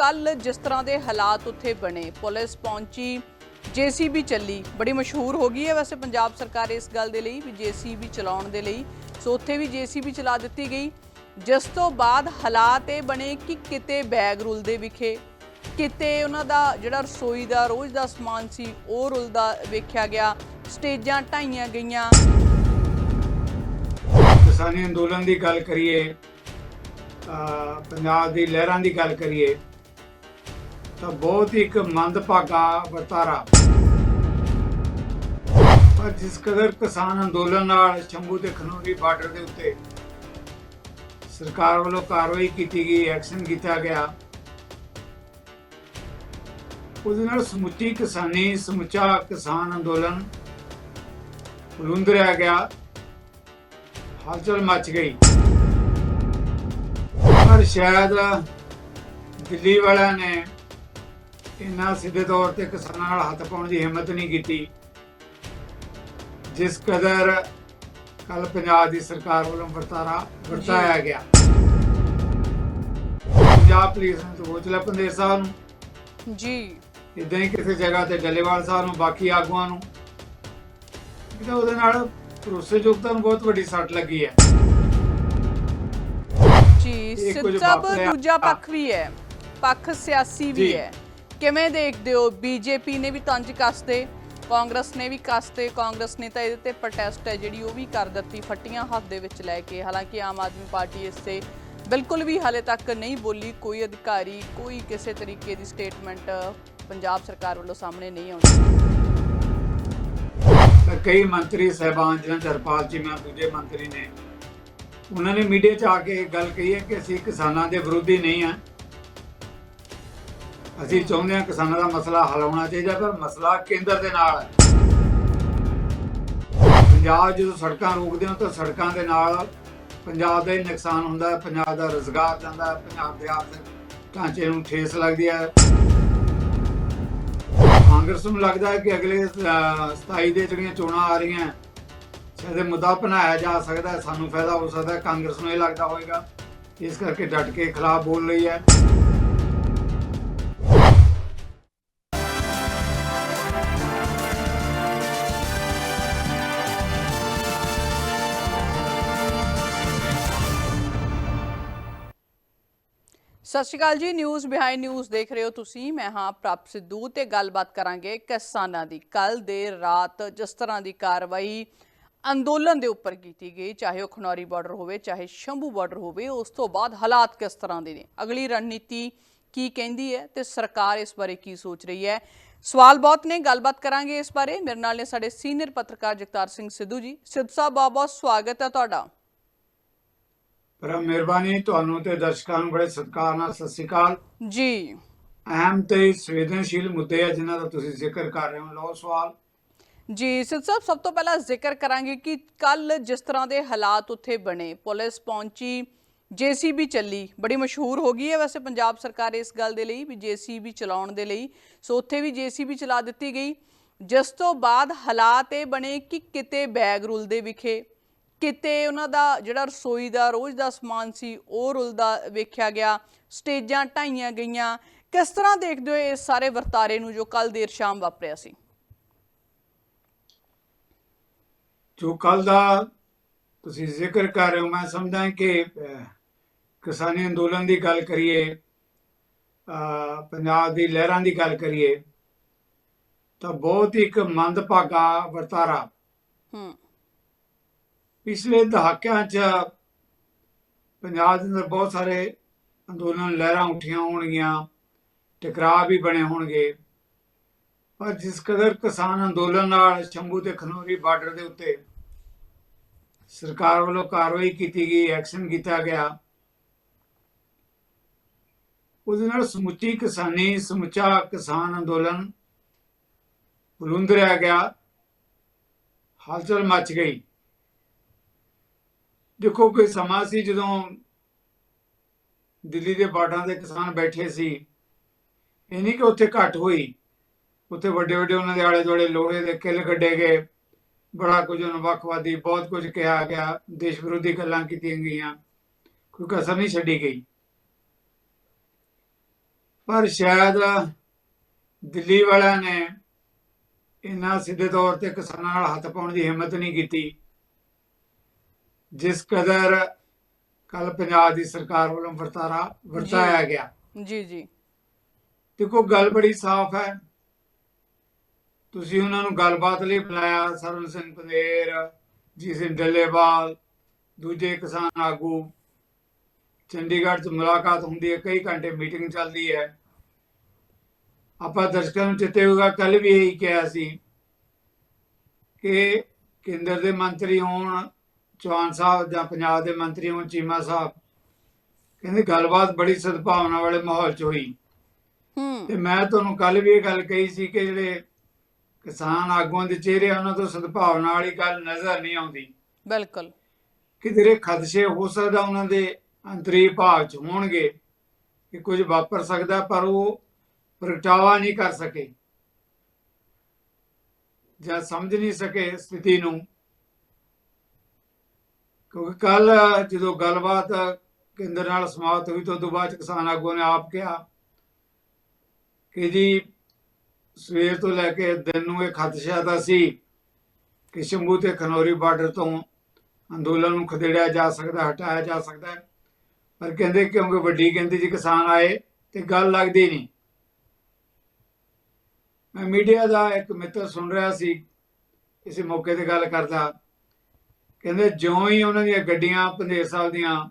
ਕੱਲ ਜਿਸ ਤਰ੍ਹਾਂ ਦੇ ਹਾਲਾਤ ਉੱਥੇ ਬਣੇ, ਪੁਲਿਸ ਪਹੁੰਚੀ, ਜੀਸੀਬੀ ਚੱਲੀ। ਬੜੀ ਮਸ਼ਹੂਰ ਹੋ ਗਈ ਹੈ ਵੈਸੇ ਪੰਜਾਬ ਸਰਕਾਰ ਇਸ ਗੱਲ ਦੇ ਲਈ ਵੀ ਜੀਸੀਬੀ ਚਲਾਉਣ ਦੇ ਲਈ। ਸੋ ਉੱਥੇ ਵੀ ਜੀਸੀਬੀ ਚਲਾ ਦਿੱਤੀ ਗਈ। ਜਿਸ ਤੋਂ ਬਾਅਦ ਹਾਲਾਤ ਇਹ ਬਣੇ ਕਿ ਕਿਤੇ ਬੈਗ ਰੁਲਦੇ ਵਿਖੇ, ਕਿਤੇ ਉਹਨਾਂ ਦਾ ਜਿਹੜਾ ਰਸੋਈ ਦਾ ਰੋਜ਼ ਦਾ ਸਮਾਨ ਸੀ, ਉਹ ਰੁਲਦਾ ਵੇਖਿਆ ਗਿਆ। ਸਟੇਜਾਂ ਢਾਈਆਂ ਗਈਆਂ। ਕਿਸਾਨੀ ਅੰਦੋਲਨ ਦੀ ਗੱਲ ਕਰੀਏ ਪੰਜਾਬ ਦੀ ਲਹਿਰਾਂ ਦੀ ਗੱਲ ਕਰੀਏ ਤਾਂ ਬਹੁਤ ਹੀ ਇੱਕ ਮੰਦਭਾਗਾ ਵਰਤਾਰਾ। ਪਰ ਜਿਸ ਕਦਰ ਕਿਸਾਨ ਅੰਦੋਲਨ ਨਾਲ ਸ਼ੰਭੂ ਤੇ ਖਨੌਰੀ ਬਾਰਡਰ ਦੇ ਉੱਤੇ ਸਰਕਾਰ ਵੱਲੋਂ ਕਾਰਵਾਈ ਕੀਤੀ ਗਈ ਐਕਸ਼ਨ ਕੀਤਾ ਗਿਆ। ਉਹਦੇ ਨਾਲ ਸਮੁੱਚੀ ਕਿਸਾਨੀ, ਸਮੁੱਚਾ ਕਿਸਾਨ ਅੰਦੋਲਨ ਰੁੰਦਰਿਆ ਗਿਆ। ਹਲਚਲ ਮਚ ਗਈ। ਪਰ ਸ਼ਾਇਦ ਦਿੱਲੀ ਵਾਲਿਆਂ ਨੇ ਇੰਨਾ ਸਿੱਧੇ ਤੌਰ ਤੇ ਕਿਸਾਨਾਂ ਨਾਲ ਹੱਥ ਪਾਉਣ ਦੀ ਹਿੰਮਤ ਨਹੀਂ ਕੀਤੀ। ਜਿਸ ਕਦਰ ਕੱਲ ਪੰਜਾਬ ਦੀ ਸਰਕਾਰ ਵੱਲੋਂ ਵਰਤਾਰਾ ਵਰਤਾਇਆ ਗਿਆ। ਪੰਜਾਬ ਪੁਲਿਸ ਨੇ ਸੋਚ ਲਿਆ ਪੰਦੇਰ ਸਾਹਿਬ ਨੂੰ। ਜੀ। ਇਦਾਂ ਹੀ ਕਿਸੇ ਜਗ੍ਹਾ ਤੇ ਡੱਲੇਵਾਲ ਸਾਹਿਬ ਨੂੰ ਬਾਕੀ ਆਗੂਆਂ ਨੂੰ। ਇਹਦਾ ਉਹਦੇ ਨਾਲ ਭਰੋਸੇਯੋਗਤਾ ਨੂੰ ਬਹੁਤ ਵੱਡੀ ਸੱਟ ਲੱਗੀ ਹੈ। ਜੀ ਸਿੱਧ। ਦੂਜਾ ਪੱਖ ਵੀ ਹੈ। ਪੱਖ ਸਿਆਸੀ ਵੀ। ਹੈ। ਕਿਵੇਂ ਦੇਖਦੇ ਹੋ? ਬੀਜੇਪੀ ਨੇ ਵੀ ਤੰਜ ਕੱਸਦੇ ਕਾਂਗਰਸ ਨੇ ਵੀ ਕੱਸਦੇ ਕਾਂਗਰਸ ਨੇ ਤਾਂ ਇਹਦੇ ਤੇ ਪ੍ਰੋਟੈਸਟ ਹੈ ਜਿਹੜੀ ਉਹ ਵੀ ਕਰ ਦਿੱਤੀ, ਫੱਟੀਆਂ ਹੱਥ ਦੇ ਵਿੱਚ ਲੈ ਕੇ। ਹਾਲਾਂਕਿ ਆਮ ਆਦਮੀ ਪਾਰਟੀ ਇਸ ਤੇ ਬਿਲਕੁਲ ਵੀ ਹਾਲੇ ਤੱਕ ਨਹੀਂ ਬੋਲੀ, ਕੋਈ ਅਧਿਕਾਰੀ, ਕੋਈ ਕਿਸੇ ਤਰੀਕੇ ਦੀ ਸਟੇਟਮੈਂਟ ਪੰਜਾਬ ਸਰਕਾਰ ਵੱਲੋਂ ਸਾਹਮਣੇ ਨਹੀਂ ਆਉਂਦੀ। ਕਈ ਮੰਤਰੀ ਸਹਿਬਾਨ ਜਿਹਨਾਂ ਜੀ ਮੈਂ ਦੂਜੇ ਮੰਤਰੀ ਨੇ, ਉਹਨਾਂ ਨੇ ਮੀਡੀਆ 'ਚ ਆ ਕੇ ਇਹ ਗੱਲ ਕਹੀ ਹੈ ਕਿ ਅਸੀਂ ਕਿਸਾਨਾਂ ਦੇ ਵਿਰੋਧੀ ਨਹੀਂ ਆ ਅਸੀਂ ਚਾਹੁੰਦੇ ਹਾਂ ਕਿਸਾਨਾਂ ਦਾ ਮਸਲਾ ਹੱਲ ਹੋਣਾ ਚਾਹੀਦਾ ਪਰ ਮਸਲਾ ਕੇਂਦਰ ਦੇ ਨਾਲ ਹੈ। ਪੰਜਾਬ ਜਦੋਂ ਸੜਕਾਂ ਰੋਕਦੇ ਹੋ ਤਾਂ ਸੜਕਾਂ ਦੇ ਨਾਲ ਪੰਜਾਬ ਦਾ ਹੀ ਨੁਕਸਾਨ ਹੁੰਦਾ ਹੈ ਪੰਜਾਬ ਦਾ ਰੋਜ਼ਗਾਰ ਜਾਂਦਾ ਹੈ ਪੰਜਾਬ ਦੇ ਆਰਥਿਕ ਢਾਂਚੇ ਨੂੰ ਠੇਸ ਲੱਗਦੀ ਹੈ। ਕਾਂਗਰਸ ਨੂੰ ਲੱਗਦਾ ਹੈ ਕਿ ਅਗਲੇ ਅਹ, 27 ਦੇ ਜਿਹੜੀਆਂ ਚੋਣਾਂ ਆ ਰਹੀਆਂ ਸ਼ਾਇਦ ਇਹ ਮੁੱਦਾ ਬਣਾਇਆ ਜਾ ਸਕਦਾ ਹੈ ਸਾਨੂੰ ਫਾਇਦਾ ਹੋ ਸਕਦਾ ਹੈ ਕਾਂਗਰਸ ਨੂੰ ਇਹ ਲੱਗਦਾ ਹੋਵੇਗਾ ਇਸ ਕਰਕੇ ਡਟ ਕੇ ਖਿਲਾਫ ਬੋਲ ਰਹੀ ਹੈ। ਸਤਿ ਸ਼੍ਰੀ ਅਕਾਲ ਜੀ। ਨਿਊਜ਼ ਬਿਹਾਈਂਡ ਨਿਊਜ਼ ਦੇਖ ਰਹੇ ਹੋ ਤੁਸੀਂ। ਮੈਂ ਹਾਂ ਪ੍ਰਭ ਸਿੱਧੂ ਤੇ ਗੱਲਬਾਤ ਕਰਾਂਗੇ ਕਿਸਾਨਾਂ ਦੀ। ਕੱਲ ਦੇ ਰਾਤ ਜਿਸ ਤਰ੍ਹਾਂ ਦੀ ਕਾਰਵਾਈ ਅੰਦੋਲਨ ਦੇ ਉੱਪਰ ਕੀਤੀ ਗਈ, ਚਾਹੇ ਉਹ ਖਨੌਰੀ ਬਾਰਡਰ ਹੋਵੇ, ਚਾਹੇ ਸ਼ੰਭੂ ਬਾਰਡਰ ਹੋਵੇ, ਉਸ ਤੋਂ ਬਾਅਦ ਹਾਲਾਤ ਕਿਸ ਤਰ੍ਹਾਂ ਦੇ ਨੇ? ਅਗਲੀ ਰਣਨੀਤੀ ਕੀ ਕਹਿੰਦੀ ਹੈ ਤੇ ਸਰਕਾਰ ਇਸ ਬਾਰੇ ਕੀ ਸੋਚ ਰਹੀ ਹੈ? ਸਵਾਲ ਬਹੁਤ ਨੇ, ਗੱਲਬਾਤ ਕਰਾਂਗੇ ਇਸ ਬਾਰੇ। ਮੇਰੇ ਨਾਲ ਨੇ ਸਾਡੇ ਸੀਨੀਅਰ ਪੱਤਰਕਾਰ ਜਗਤਾਰ ਸਿੰਘ ਸਿੱਧੂ ਜੀ। ਸਿੱਧੂ ਸਾਹਿਬ ਬਹੁਤ ਬਹੁਤ ਸਵਾਗਤ ਹੈ ਤੁਹਾਡਾ। ਪਰ ਮਿਹਰਬਾਨੀ ਤੁਹਾਨੂੰ ਤੇ ਦਰਸ਼ਕਾਂ ਨੂੰ ਬੜੇ ਸਤਿਕਾਰ ਨਾਲ ਸਤਿ ਸ੍ਰੀ ਅਕਾਲ। ਜੀ। ਅਹਿਮ ਤੇ ਸੰਵੇਦਨਸ਼ੀਲ ਮੁੱਦੇ ਆ ਜਿਨ੍ਹਾਂ ਦਾ ਤੁਸੀਂ ਜ਼ਿਕਰ ਕਰ ਰਹੇ ਹੋ। ਲਓ ਸਵਾਲ। ਜੀ ਸਿੱਧ ਸਾਹਿਬ ਸਭ ਤੋਂ ਪਹਿਲਾਂ ਜ਼ਿਕਰ ਕਰਾਂਗੇ ਕਿ ਕੱਲ ਜਿਸ ਤਰ੍ਹਾਂ ਦੇ ਹਾਲਾਤ ਉੱਥੇ ਬਣੇ ਪੁਲਿਸ ਪਹੁੰਚੀ ਜੀਸੀਬੀ ਚੱਲੀ। ਬੜੀ ਮਸ਼ਹੂਰ ਹੋ ਗਈ ਹੈ ਵੈਸੇ ਪੰਜਾਬ ਸਰਕਾਰ ਇਸ ਗੱਲ ਦੇ ਲਈ ਵੀ ਜੀਸੀਬੀ ਚਲਾਉਣ ਦੇ ਲਈ। ਸੋ ਉੱਥੇ ਵੀ ਜੀਸੀਬੀ ਚਲਾ ਦਿੱਤੀ ਗਈ। ਜਿਸ ਤੋਂ ਬਾਅਦ ਹਾਲਾਤ ਇਹ ਬਣੇ ਕਿ ਕਿਤੇ ਬੈਗ ਰੁਲਦੇ ਵਿਖੇ। ਕਿਤੇ ਉਹਨਾਂ ਦਾ ਜਿਹੜਾ ਰਸੋਈ ਦਾ ਰੋਜ਼ ਦਾ ਸਮਾਨ ਸੀ ਉਹ ਰੁਲਦਾ ਵੇਖਿਆ ਗਿਆ। ਸਟੇਜਾਂ ਢਾਈਆਂ ਗਈਆਂ। ਕਿਸ ਤਰ੍ਹਾਂ ਦੇਖਦੇ ਹੋ ਇਸ ਸਾਰੇ ਵਰਤਾਰੇ ਨੂੰ ਜੋ ਕੱਲ ਦੇਰ ਸ਼ਾਮ ਵਾਪਰਿਆ ਸੀ? ਜੋ ਕੱਲ ਦਾ ਤੁਸੀਂ ਜ਼ਿਕਰ ਕਰ ਰਹੇ ਹੋ ਮੈਂ ਸਮਝਦਾ ਕਿ ਕਿਸਾਨੀ ਅੰਦੋਲਨ ਦੀ ਗੱਲ ਕਰੀਏ ਪੰਜਾਬ ਦੀ ਲਹਿਰਾਂ ਦੀ ਗੱਲ ਕਰੀਏ ਤਾਂ ਬਹੁਤ ਹੀ ਇੱਕ ਮੰਦਭਾਗਾ ਵਰਤਾਰਾ ਹੂੰ। ਪਿਛਲੇ ਦਹਾਕਿਆਂ 'ਚ ਪੰਜਾਬ ਦੇ ਅੰਦਰ ਬਹੁਤ ਸਾਰੇ ਅੰਦੋਲਨ ਲਹਿਰਾਂ ਉੱਠੀਆਂ ਹੋਣਗੀਆਂ, ਟਕਰਾਅ ਵੀ ਬਣੇ ਹੋਣਗੇ। ਪਰ ਜਿਸ ਕਦਰ ਕਿਸਾਨ ਅੰਦੋਲਨ ਨਾਲ ਸ਼ੰਭੂ ਤੇ ਖਨੌਰੀ ਬਾਰਡਰ ਦੇ ਉੱਤੇ ਸਰਕਾਰ ਵੱਲੋਂ ਕਾਰਵਾਈ ਕੀਤੀ ਗਈ, ਐਕਸ਼ਨ ਕੀਤਾ ਗਿਆ, ਉਹਦੇ ਨਾਲ ਸਮੁੱਚੀ ਕਿਸਾਨੀ, ਸਮੁੱਚਾ ਕਿਸਾਨ ਅੰਦੋਲਨ ਬੁਲੰਦਰਿਆ ਗਿਆ। ਹਲਚਲ ਮਚ ਗਈ। ਦੇਖੋ ਕੋਈ ਸਮਾਂ ਸੀ ਜਦੋਂ ਦਿੱਲੀ ਦੇ ਬਾਰਡਰਾਂ ਦੇ ਕਿਸਾਨ ਬੈਠੇ ਸੀ। ਇਹ ਨਹੀਂ ਕਿ ਉੱਥੇ ਘੱਟ ਹੋਈ। ਉੱਥੇ ਵੱਡੇ ਵੱਡੇ ਉਹਨਾਂ ਦੇ ਆਲੇ ਦੁਆਲੇ ਲੋਹੇ ਦੇ ਕਿੱਲ ਕੱਢੇ ਗਏ। ਬੜਾ ਕੁਝ ਉਹਨਾਂ ਵੱਖਵਾਦੀ ਬਹੁਤ ਕੁਝ ਕਿਹਾ ਗਿਆ। ਦੇਸ਼ ਵਿਰੋਧੀ ਗੱਲਾਂ ਕੀਤੀਆਂ ਗਈਆਂ। ਕੋਈ ਕਸਰ ਨਹੀਂ ਛੱਡੀ ਗਈ। ਪਰ ਸ਼ਾਇਦ ਦਿੱਲੀ ਵਾਲਿਆਂ ਨੇ ਇਹਨਾਂ ਸਿੱਧੇ ਤੌਰ ਤੇ ਕਿਸਾਨਾਂ ਨਾਲ ਹੱਥ ਪਾਉਣ ਦੀ ਹਿੰਮਤ ਨਹੀਂ ਕੀਤੀ। ਜਿਸ ਕਦਰ ਕੱਲ ਪੰਜਾਬ ਦੀ ਸਰਕਾਰ ਵੱਲੋਂ ਵਰਤਾਰਾ ਵਰਤਾਇਆ ਗਿਆ। ਜੀ ਜੀ। ਦੇਖੋ ਗੱਲ ਬੜੀ ਸਾਫ਼ ਹੈ। ਤੁਸੀਂ ਉਹਨਾਂ ਨੂੰ ਗੱਲਬਾਤ ਲਈ ਬੁਲਾਇਆ ਸਰਵਨ ਸਿੰਘ ਪੰਦੇਰ ਜੀ ਸਿੰਘ ਡੱਲੇਵਾਲ ਦੂਜੇ ਕਿਸਾਨ ਆਗੂ। ਚੰਡੀਗੜ੍ਹ 'ਚ ਮੁਲਾਕਾਤ ਹੁੰਦੀ ਹੈ ਕਈ ਘੰਟੇ ਮੀਟਿੰਗ ਚੱਲਦੀ ਹੈ। ਆਪਾਂ ਦਰਸ਼ਕਾਂ ਨੂੰ ਚਿੱਤੇ ਹੋਗਾ ਕੱਲ ਵੀ ਇਹੀ ਕਿਹਾ ਸੀ ਕਿ ਕੇਂਦਰ ਦੇ ਮੰਤਰੀ ਹੋਣ ਚੌਹਾਨ ਸਾਹਿਬ ਜਾਂ ਪੰਜਾਬ ਦੇ ਮੰਤਰੀ ਹੋਣ ਚੀਮਾ ਸਾਹਿਬ ਕਹਿੰਦੇ ਗੱਲਬਾਤ ਬੜੀ ਸਦਭਾਵਨਾ ਵਾਲੇ ਮਾਹੌਲ 'ਚ ਹੋਈ। ਹੂੰ। ਤੇ ਮੈਂ ਤੁਹਾਨੂੰ ਕੱਲ ਵੀ ਇਹ ਗੱਲ ਕਹੀ ਸੀ ਕਿ ਜਿਹੜੇ ਕਿਸਾਨ ਆਗੂਆਂ ਦੇ ਚਿਹਰੇ ਉਹਨਾਂ ਤੋਂ ਸਦਭਾਵਨਾ ਵਾਲੀ ਗੱਲ ਨਜ਼ਰ ਨਹੀਂ ਆਉਂਦੀ। ਬਿਲਕੁਲ। ਕਿਧਰੇ ਖਦਸ਼ੇ ਹੋ ਸਕਦਾ ਉਹਨਾਂ ਦੇ ਅੰਤਰੀ ਭਾਵ ਚ ਹੋਣਗੇ ਕਿ ਕੁਝ ਵਾਪਰ ਸਕਦਾ ਪਰ ਉਹ ਪ੍ਰਗਟਾਵਾ ਨਹੀਂ ਕਰ ਸਕੇ। ਜਾਂ ਸਮਝ ਨਹੀਂ ਸਕੇ ਸਥਿਤੀ ਨੂੰ। ਕਿਉਂਕਿ ਕੱਲ ਜਦੋਂ ਗੱਲਬਾਤ ਕੇਂਦਰ ਨਾਲ ਸਮਾਪਤ ਹੋਈ ਤਾਂ ਉਦੋਂ ਬਾਅਦ 'ਚ ਕਿਸਾਨ ਆਗੂਆਂ ਨੇ ਆਪ ਕਿਹਾ ਕਿ ਜੀ ਸਵੇਰ ਤੋਂ ਲੈ ਕੇ ਦਿਨ ਨੂੰ ਇਹ ਖਦਸ਼ਾ ਦਾ ਸੀ ਕਿ ਸ਼ੰਭੂ ਤੇ ਖਨੌਰੀ ਬਾਰਡਰ ਤੋਂ ਅੰਦੋਲਨ ਨੂੰ ਖਦੇੜਿਆ ਜਾ ਸਕਦਾ, ਹਟਾਇਆ ਜਾ ਸਕਦਾ ਪਰ ਕਹਿੰਦੇ ਕਿਉਂਕਿ ਵੱਡੀ ਗਿਣਤੀ 'ਚ ਕਿਸਾਨ ਆਏ ਤੇ ਗੱਲ ਲੱਗਦੀ ਨਹੀਂ। ਮੈਂ ਮੀਡੀਆ ਦਾ ਇੱਕ ਮਿੱਤਰ ਸੁਣ ਰਿਹਾ ਸੀ, ਇਸੇ ਮੌਕੇ ਤੇ ਗੱਲ ਕਰਦਾ। ਕਹਿੰਦੇ ਜਿਉਂ ਹੀ ਉਹਨਾਂ ਦੀਆਂ ਗੱਡੀਆਂ ਪੰਦੇਰ ਸਾਹਿਬ ਦੀਆਂ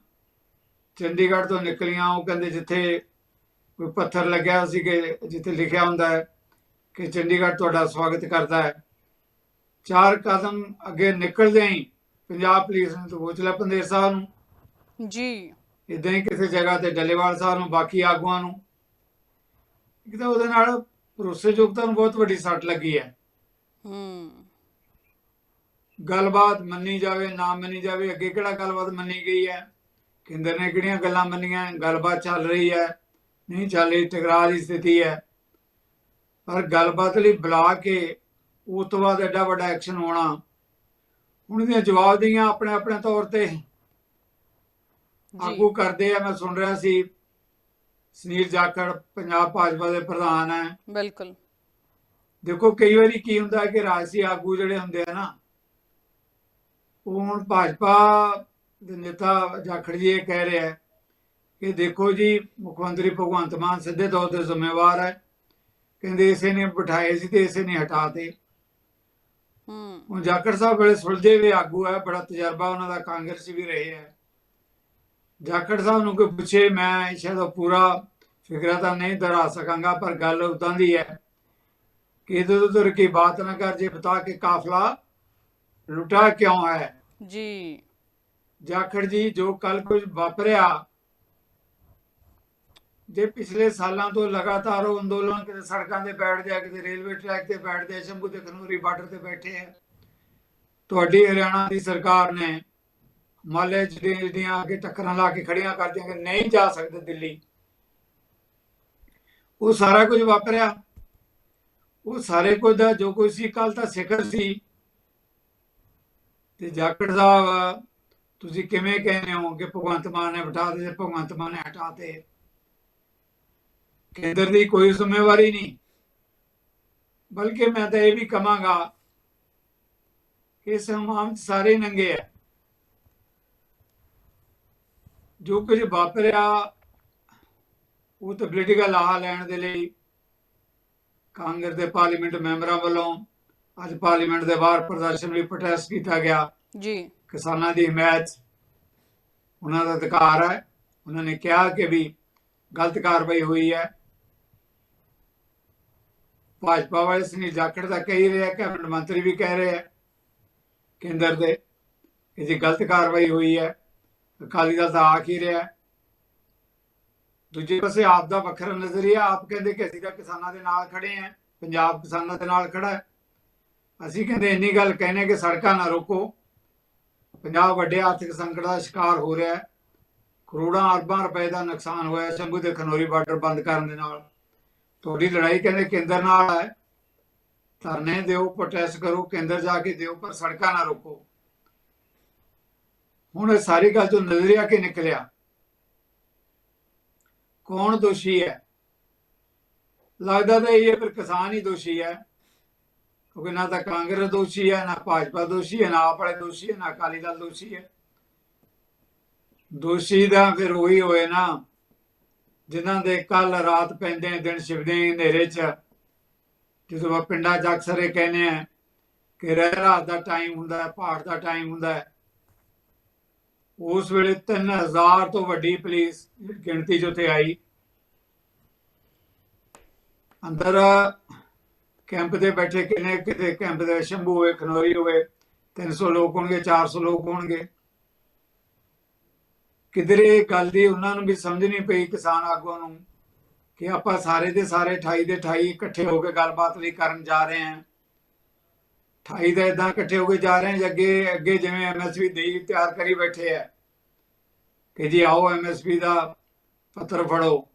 ਚੰਡੀਗੜ੍ਹ ਤੋਂ ਨਿਕਲੀਆਂ ਉਹ ਕਹਿੰਦੇ ਜਿੱਥੇ ਕੋਈ ਪੱਥਰ ਲੱਗਿਆ ਸੀ ਕਿ ਜਿੱਥੇ ਲਿਖਿਆ ਹੁੰਦਾ ਹੈ ਕਿ ਚੰਡੀਗੜ੍ਹ ਤੁਹਾਡਾ ਸਵਾਗਤ ਕਰਦਾ ਹੈ। ਚਾਰ ਕਦਮ ਅੱਗੇ ਨਿਕਲਦੇ ਹੀ ਪੰਜਾਬ ਪੁਲਿਸ ਨੇ ਤਾਂ ਪੁੱਛ ਲਿਆ ਪੰਦੇਰ ਸਾਹਿਬ ਨੂੰ। ਜੀ। ਇਦਾਂ ਹੀ ਕਿਸੇ ਜਗ੍ਹਾ ਤੇ ਡੱਲੇਵਾਲ ਸਾਹਿਬ ਨੂੰ ਬਾਕੀ ਆਗੂਆਂ ਨੂੰ। ਇੱਕ ਤਾਂ ਉਹਦੇ ਨਾਲ ਭਰੋਸੇਯੋਗਤਾ ਨੂੰ ਬਹੁਤ ਵੱਡੀ ਸੱਟ ਲੱਗੀ ਹੈ। ਹੂੰ। ਗੱਲਬਾਤ ਮੰਨੀ ਜਾਵੇ ਨਾ ਮੰਨੀ ਜਾਵੇ ਅੱਗੇ ਕਿਹੜਾ ਗੱਲਬਾਤ ਮੰਨੀ ਗਈ ਹੈ? ਕੇਂਦਰ ਨੇ ਕਿਹੜੀਆਂ ਗੱਲਾਂ ਮੰਨੀਆਂ? ਗੱਲਬਾਤ ਚੱਲ ਰਹੀ ਹੈ। ਨਹੀਂ ਚੱਲ ਰਹੀ ਟਕਰਾਅ ਦੀ ਸਥਿਤੀ ਹੈ। ਪਰ ਗੱਲਬਾਤ ਲਈ ਬੁਲਾ ਕੇ ਉਸ ਤੋਂ ਬਾਅਦ ਐਡਾ ਵੱਡਾ ਐਕਸ਼ਨ ਹੋਣਾ। ਹੁਣ ਦੀਆਂ ਜਵਾਬਦਹੀਆਂ ਆਪਣੇ ਆਪਣੇ ਤੌਰ ਤੇ। ਆਗੂ ਕਰਦੇ ਆ ਮੈਂ ਸੁਣ ਰਿਹਾ ਸੀ। ਸੁਨੀਲ ਜਾਖੜ ਪੰਜਾਬ ਭਾਜਪਾ ਦੇ ਪ੍ਰਧਾਨ ਹੈ। ਬਿਲਕੁਲ। ਦੇਖੋ ਕਈ ਵਾਰੀ ਕੀ ਹੁੰਦਾ ਹੈ ਕਿ ਰਾਜਸੀ ਆਗੂ ਜਿਹੜੇ ਹੁੰਦੇ ਆ ਨਾ ਉਹ ਹੁਣ ਭਾਜਪਾ ਦੇ ਨੇਤਾ ਜਾਖੜ ਜੀ ਇਹ ਕਹਿ ਰਿਹਾ ਹੈ ਕਿ ਦੇਖੋ ਜੀ ਮੁੱਖ ਮੰਤਰੀ ਭਗਵੰਤ ਮਾਨ ਸਿੱਧੇ ਤੌਰ ਤੇ ਜ਼ਿੰਮੇਵਾਰ ਹੈ। ਕਹਿੰਦੇ ਇਸੇ ਨੇ ਬਿਠਾਏ ਸੀ ਤੇ ਇਸੇ ਨੇ ਹਟਾਤੇ ਹੂੰ। ਹੁਣ ਜਾਖੜ ਸਾਹਿਬ ਬੜੇ ਸੁਲਝੇ ਹੋਏ ਆਗੂ ਹੈ ਬੜਾ ਤਜਰਬਾ ਉਹਨਾਂ ਦਾ ਕਾਂਗਰਸੀ ਵੀ ਰਹੇ ਹੈ। ਜਾਖੜ ਸਾਹਿਬ ਨੂੰ ਕੋਈ ਪੁੱਛੇ ਮੈਂ ਸ਼ਾਇਦ ਪੂਰਾ ਫਿਕਰਾ ਤਾਂ ਨਹੀਂ ਦਰਾ ਸਕਾਂਗਾ ਪਰ ਗੱਲ ਉਦਾਂ ਦੀ ਹੈ ਕਿ ਇਧਰ ਉਧਰ ਕੀ ਬਾਤ ਨਾ ਕਰ ਜੇ ਬਤਾ ਕਿ ਕਾਫਲਾ ਲੁੱਟਾ ਕਿਉਂ ਹੈ। ਜੀ। ਜਾਖੜ ਜੀ, ਜੋ ਕੱਲ ਕੁਝ ਵਾਪਰਿਆ, ਜੇ ਪਿਛਲੇ ਸਾਲਾਂ ਤੋਂ ਲਗਾਤਾਰ ਉਹ ਅੰਦੋਲਨ ਕਿਤੇ ਸੜਕਾਂ ਤੇ ਬੈਠਦੇ ਆ ਕਿਤੇ ਰੇਲਵੇ ਟਰੈਕ ਤੇ ਬੈਠਦੇ ਆ ਸ਼ੰਭੂ ਤੇ ਖਨੂਰੀ ਬਾਰਡਰ ਤੇ ਬੈਠੇ ਆ, ਤੁਹਾਡੀ ਹਰਿਆਣਾ ਦੀ ਸਰਕਾਰ ਨੇ ਮਾਲੇ ਜਿਹੜੇ ਦੀਆਂ ਅੱਗੇ ਟੱਕਰਾਂ ਲਾ ਕੇ ਖੜੀਆਂ ਕਰਦੀਆਂ ਕਿ ਨਹੀਂ ਜਾ ਸਕਦੇ ਦਿੱਲੀ। ਉਹ ਸਾਰਾ ਕੁਝ ਵਾਪਰਿਆ। ਉਹ ਸਾਰੇ ਕੁਝ ਦਾ ਜੋ ਕੁਝ ਸੀ ਕੱਲ ਤਾਂ ਸਿਖਰ ਸੀ। ਤੇ ਜਾਖੜ ਸਾਹਿਬ, ਤੁਸੀਂ ਕਿਵੇਂ ਕਹਿੰਦੇ ਹੋ ਕਿ ਭਗਵੰਤ ਮਾਨ ਨੇ ਬਿਠਾ ਦਿੱਤੇ, ਭਗਵੰਤ ਮਾਨ ਨੇ ਹਟਾਤੇ ਕੇਂਦਰ ਦੀ ਕੋਈ ਜ਼ਿੰਮੇਵਾਰੀ ਨਹੀਂ। ਬਲਕਿ ਮੈਂ ਤਾਂ ਇਹ ਵੀ ਕਹਾਂਗਾ ਕਿ ਇਸ ਹਮਾਮ ਸਾਰੇ ਨੰਗੇ ਆ ਜੋ ਕੁਝ ਵਾਪਰਿਆ, ਉਹ ਤਾਂ ਪੋਲੀਟੀਕਲ ਲਾਹਾ ਲੈਣ ਦੇ ਲਈ ਕਾਂਗਰਸ ਦੇ ਪਾਰਲੀਮੈਂਟ ਮੈਂਬਰਾਂ ਵੱਲੋਂ ਅੱਜ ਪਾਰਲੀਮੈਂਟ ਦੇ ਬਾਹਰ ਪ੍ਰਦਰਸ਼ਨ ਵੀ ਪ੍ਰੋਟੈਸਟ ਕੀਤਾ ਗਿਆ। ਜੀ। ਕਿਸਾਨਾਂ ਦੀ ਹਮਾਇਤ ਉਹਨਾਂ ਦਾ ਅਧਿਕਾਰ ਹੈ। ਉਹਨਾਂ ਨੇ ਕਿਹਾ ਕਿ ਵੀ ਗਲਤ ਕਾਰਵਾਈ ਹੋਈ ਹੈ। ਭਾਜਪਾ ਵਾਲੇ ਸੁਨੀਲ ਜਾਖੜ ਦਾ ਕਹਿ ਰਿਹਾ ਕੈਬਨਿਟ ਮੰਤਰੀ ਵੀ ਕਹਿ ਰਹੇ ਕੇਂਦਰ ਦੇ ਕਿ ਜੀ ਗਲਤ ਕਾਰਵਾਈ ਹੋਈ ਹੈ ਅਕਾਲੀ ਦਲ ਤਾਂ ਆਖ ਹੀ ਰਿਹਾ। ਦੂਜੇ ਪਾਸੇ ਆਪ ਦਾ ਵੱਖਰਾ ਨਜ਼ਰੀਆ ਆਪ ਕਹਿੰਦੇ ਕਿ ਅਸੀਂ ਤਾਂ ਕਿਸਾਨਾਂ ਦੇ ਨਾਲ ਖੜੇ ਹਾਂ ਪੰਜਾਬ ਕਿਸਾਨਾਂ ਦੇ ਨਾਲ ਖੜਾ ਹੈ। ਅਸੀਂ ਕਹਿੰਦੇ ਇੰਨੀ ਗੱਲ ਕਹਿੰਦੇ ਕਿ ਸੜਕਾਂ ਨਾ ਰੋਕੋ। ਪੰਜਾਬ ਵੱਡੇ ਆਰਥਿਕ ਸੰਕਟ ਦਾ ਸ਼ਿਕਾਰ ਹੋ ਰਿਹਾ ਹੈ। ਕਰੋੜਾਂ ਅਰਬਾਂ ਰੁਪਏ ਦਾ ਨੁਕਸਾਨ ਹੋਇਆ ਸ਼ੰਭੂ ਦੇ ਖਨੌਰੀ ਬਾਰਡਰ ਬੰਦ ਕਰਨ ਦੇ ਨਾਲ। ਤੁਹਾਡੀ ਲੜਾਈ ਕਹਿੰਦੇ ਕੇਂਦਰ ਨਾਲ ਹੈ। ਧਰਨੇ ਦਿਓ ਪ੍ਰੋਟੈਸਟ ਕਰੋ, ਕੇਂਦਰ ਜਾ ਕੇ ਦਿਓ, ਪਰ ਸੜਕਾਂ ਨਾ ਰੋਕੋ। ਹੁਣ ਇਹ ਸਾਰੀ ਗੱਲ ਤੋਂ ਨਜ਼ਰੀਆ ਕਿ ਨਿਕਲਿਆ? ਕੌਣ ਦੋਸ਼ੀ ਹੈ? ਲੱਗਦਾ ਤਾਂ ਇਹ ਹੈ, ਫਿਰ ਕਿਸਾਨ ਹੀ ਦੋਸ਼ੀ ਹੈ। ਕਿਉਂਕਿ ਨਾ ਤਾਂ ਕਾਂਗਰਸ ਦੋਸ਼ੀ ਹੈ, ਨਾ ਭਾਜਪਾ ਦੋਸ਼ੀ ਹੈ, ਨਾ ਆਪ ਵਾਲੇ ਦੋਸ਼ੀ ਹੈ, ਨਾ ਅਕਾਲੀ ਦਲ ਦੋਸ਼ੀ ਹੈ। ਦੋਸ਼ੀ ਦਾ ਫਿਰ ਉਹੀ ਹੋਏ ਨਾ, ਜਿਨ੍ਹਾਂ ਦੇ ਕੱਲ ਰਾਤ ਪੈਂਦੇ ਦਿਨ ਛਿਪਦੇ ਹਨੇਰੇ 'ਚ। ਜਦੋਂ ਆਪਾਂ ਪਿੰਡਾਂ 'ਚ ਅਕਸਰ ਇਹ ਕਹਿੰਦੇ ਆ ਕਿ ਰਹਿ ਰਾਤ ਦਾ ਟਾਈਮ ਹੁੰਦਾ ਹੈ ਪਹਾੜ ਦਾ ਟਾਈਮ ਹੁੰਦਾ ਹੈ। ਉਸ ਵੇਲੇ 3000 ਤੋਂ ਵੱਡੀ ਪੁਲਿਸ ਗਿਣਤੀ 'ਚ ਉੱਥੇ ਆਈ। ਅੰਦਰ ਕੈਂਪ ਦੇ ਬੈਠੇ ਕਿਨੇ ਕਿਤੇ ਕੈਂਪ ਦੇ ਸ਼ੰਭੂ ਹੋਵੇ, ਖਨੋਰੀ ਹੋਵੇ 300 ਲੋਕ ਹੋਣਗੇ 400 ਲੋਕ ਹੋਣਗੇ। ਕਿਧਰੇ ਗੱਲ ਦੀ ਉਹਨਾਂ ਨੂੰ ਵੀ ਸਮਝ ਨਹੀਂ ਪਈ ਕਿਸਾਨ ਆਗੂਆਂ ਨੂੰ ਕਿ ਆਪਾਂ ਸਾਰੇ ਦੇ ਸਾਰੇ 28 ਦੇ 28 ਇਕੱਠੇ ਹੋ ਕੇ ਗੱਲਬਾਤ ਲਈ ਕਰਨ ਜਾ ਰਹੇ ਹਾਂ। 28 ਦਾ ਇਦਾਂ ਇਕੱਠੇ ਹੋ ਕੇ ਜਾ ਰਹੇ ਹਾਂ ਜੀ, ਅੱਗੇ ਅੱਗੇ ਜਿਵੇਂ ਐਮਐਸਪੀ ਦੇਈ ਤਿਆਰ ਕਰੀ ਬੈਠੇ ਆ ਕਿ ਜੀ ਆਓ ਐਮਐਸਪੀ ਦਾ ਪੱਤਰ ਫੜੋ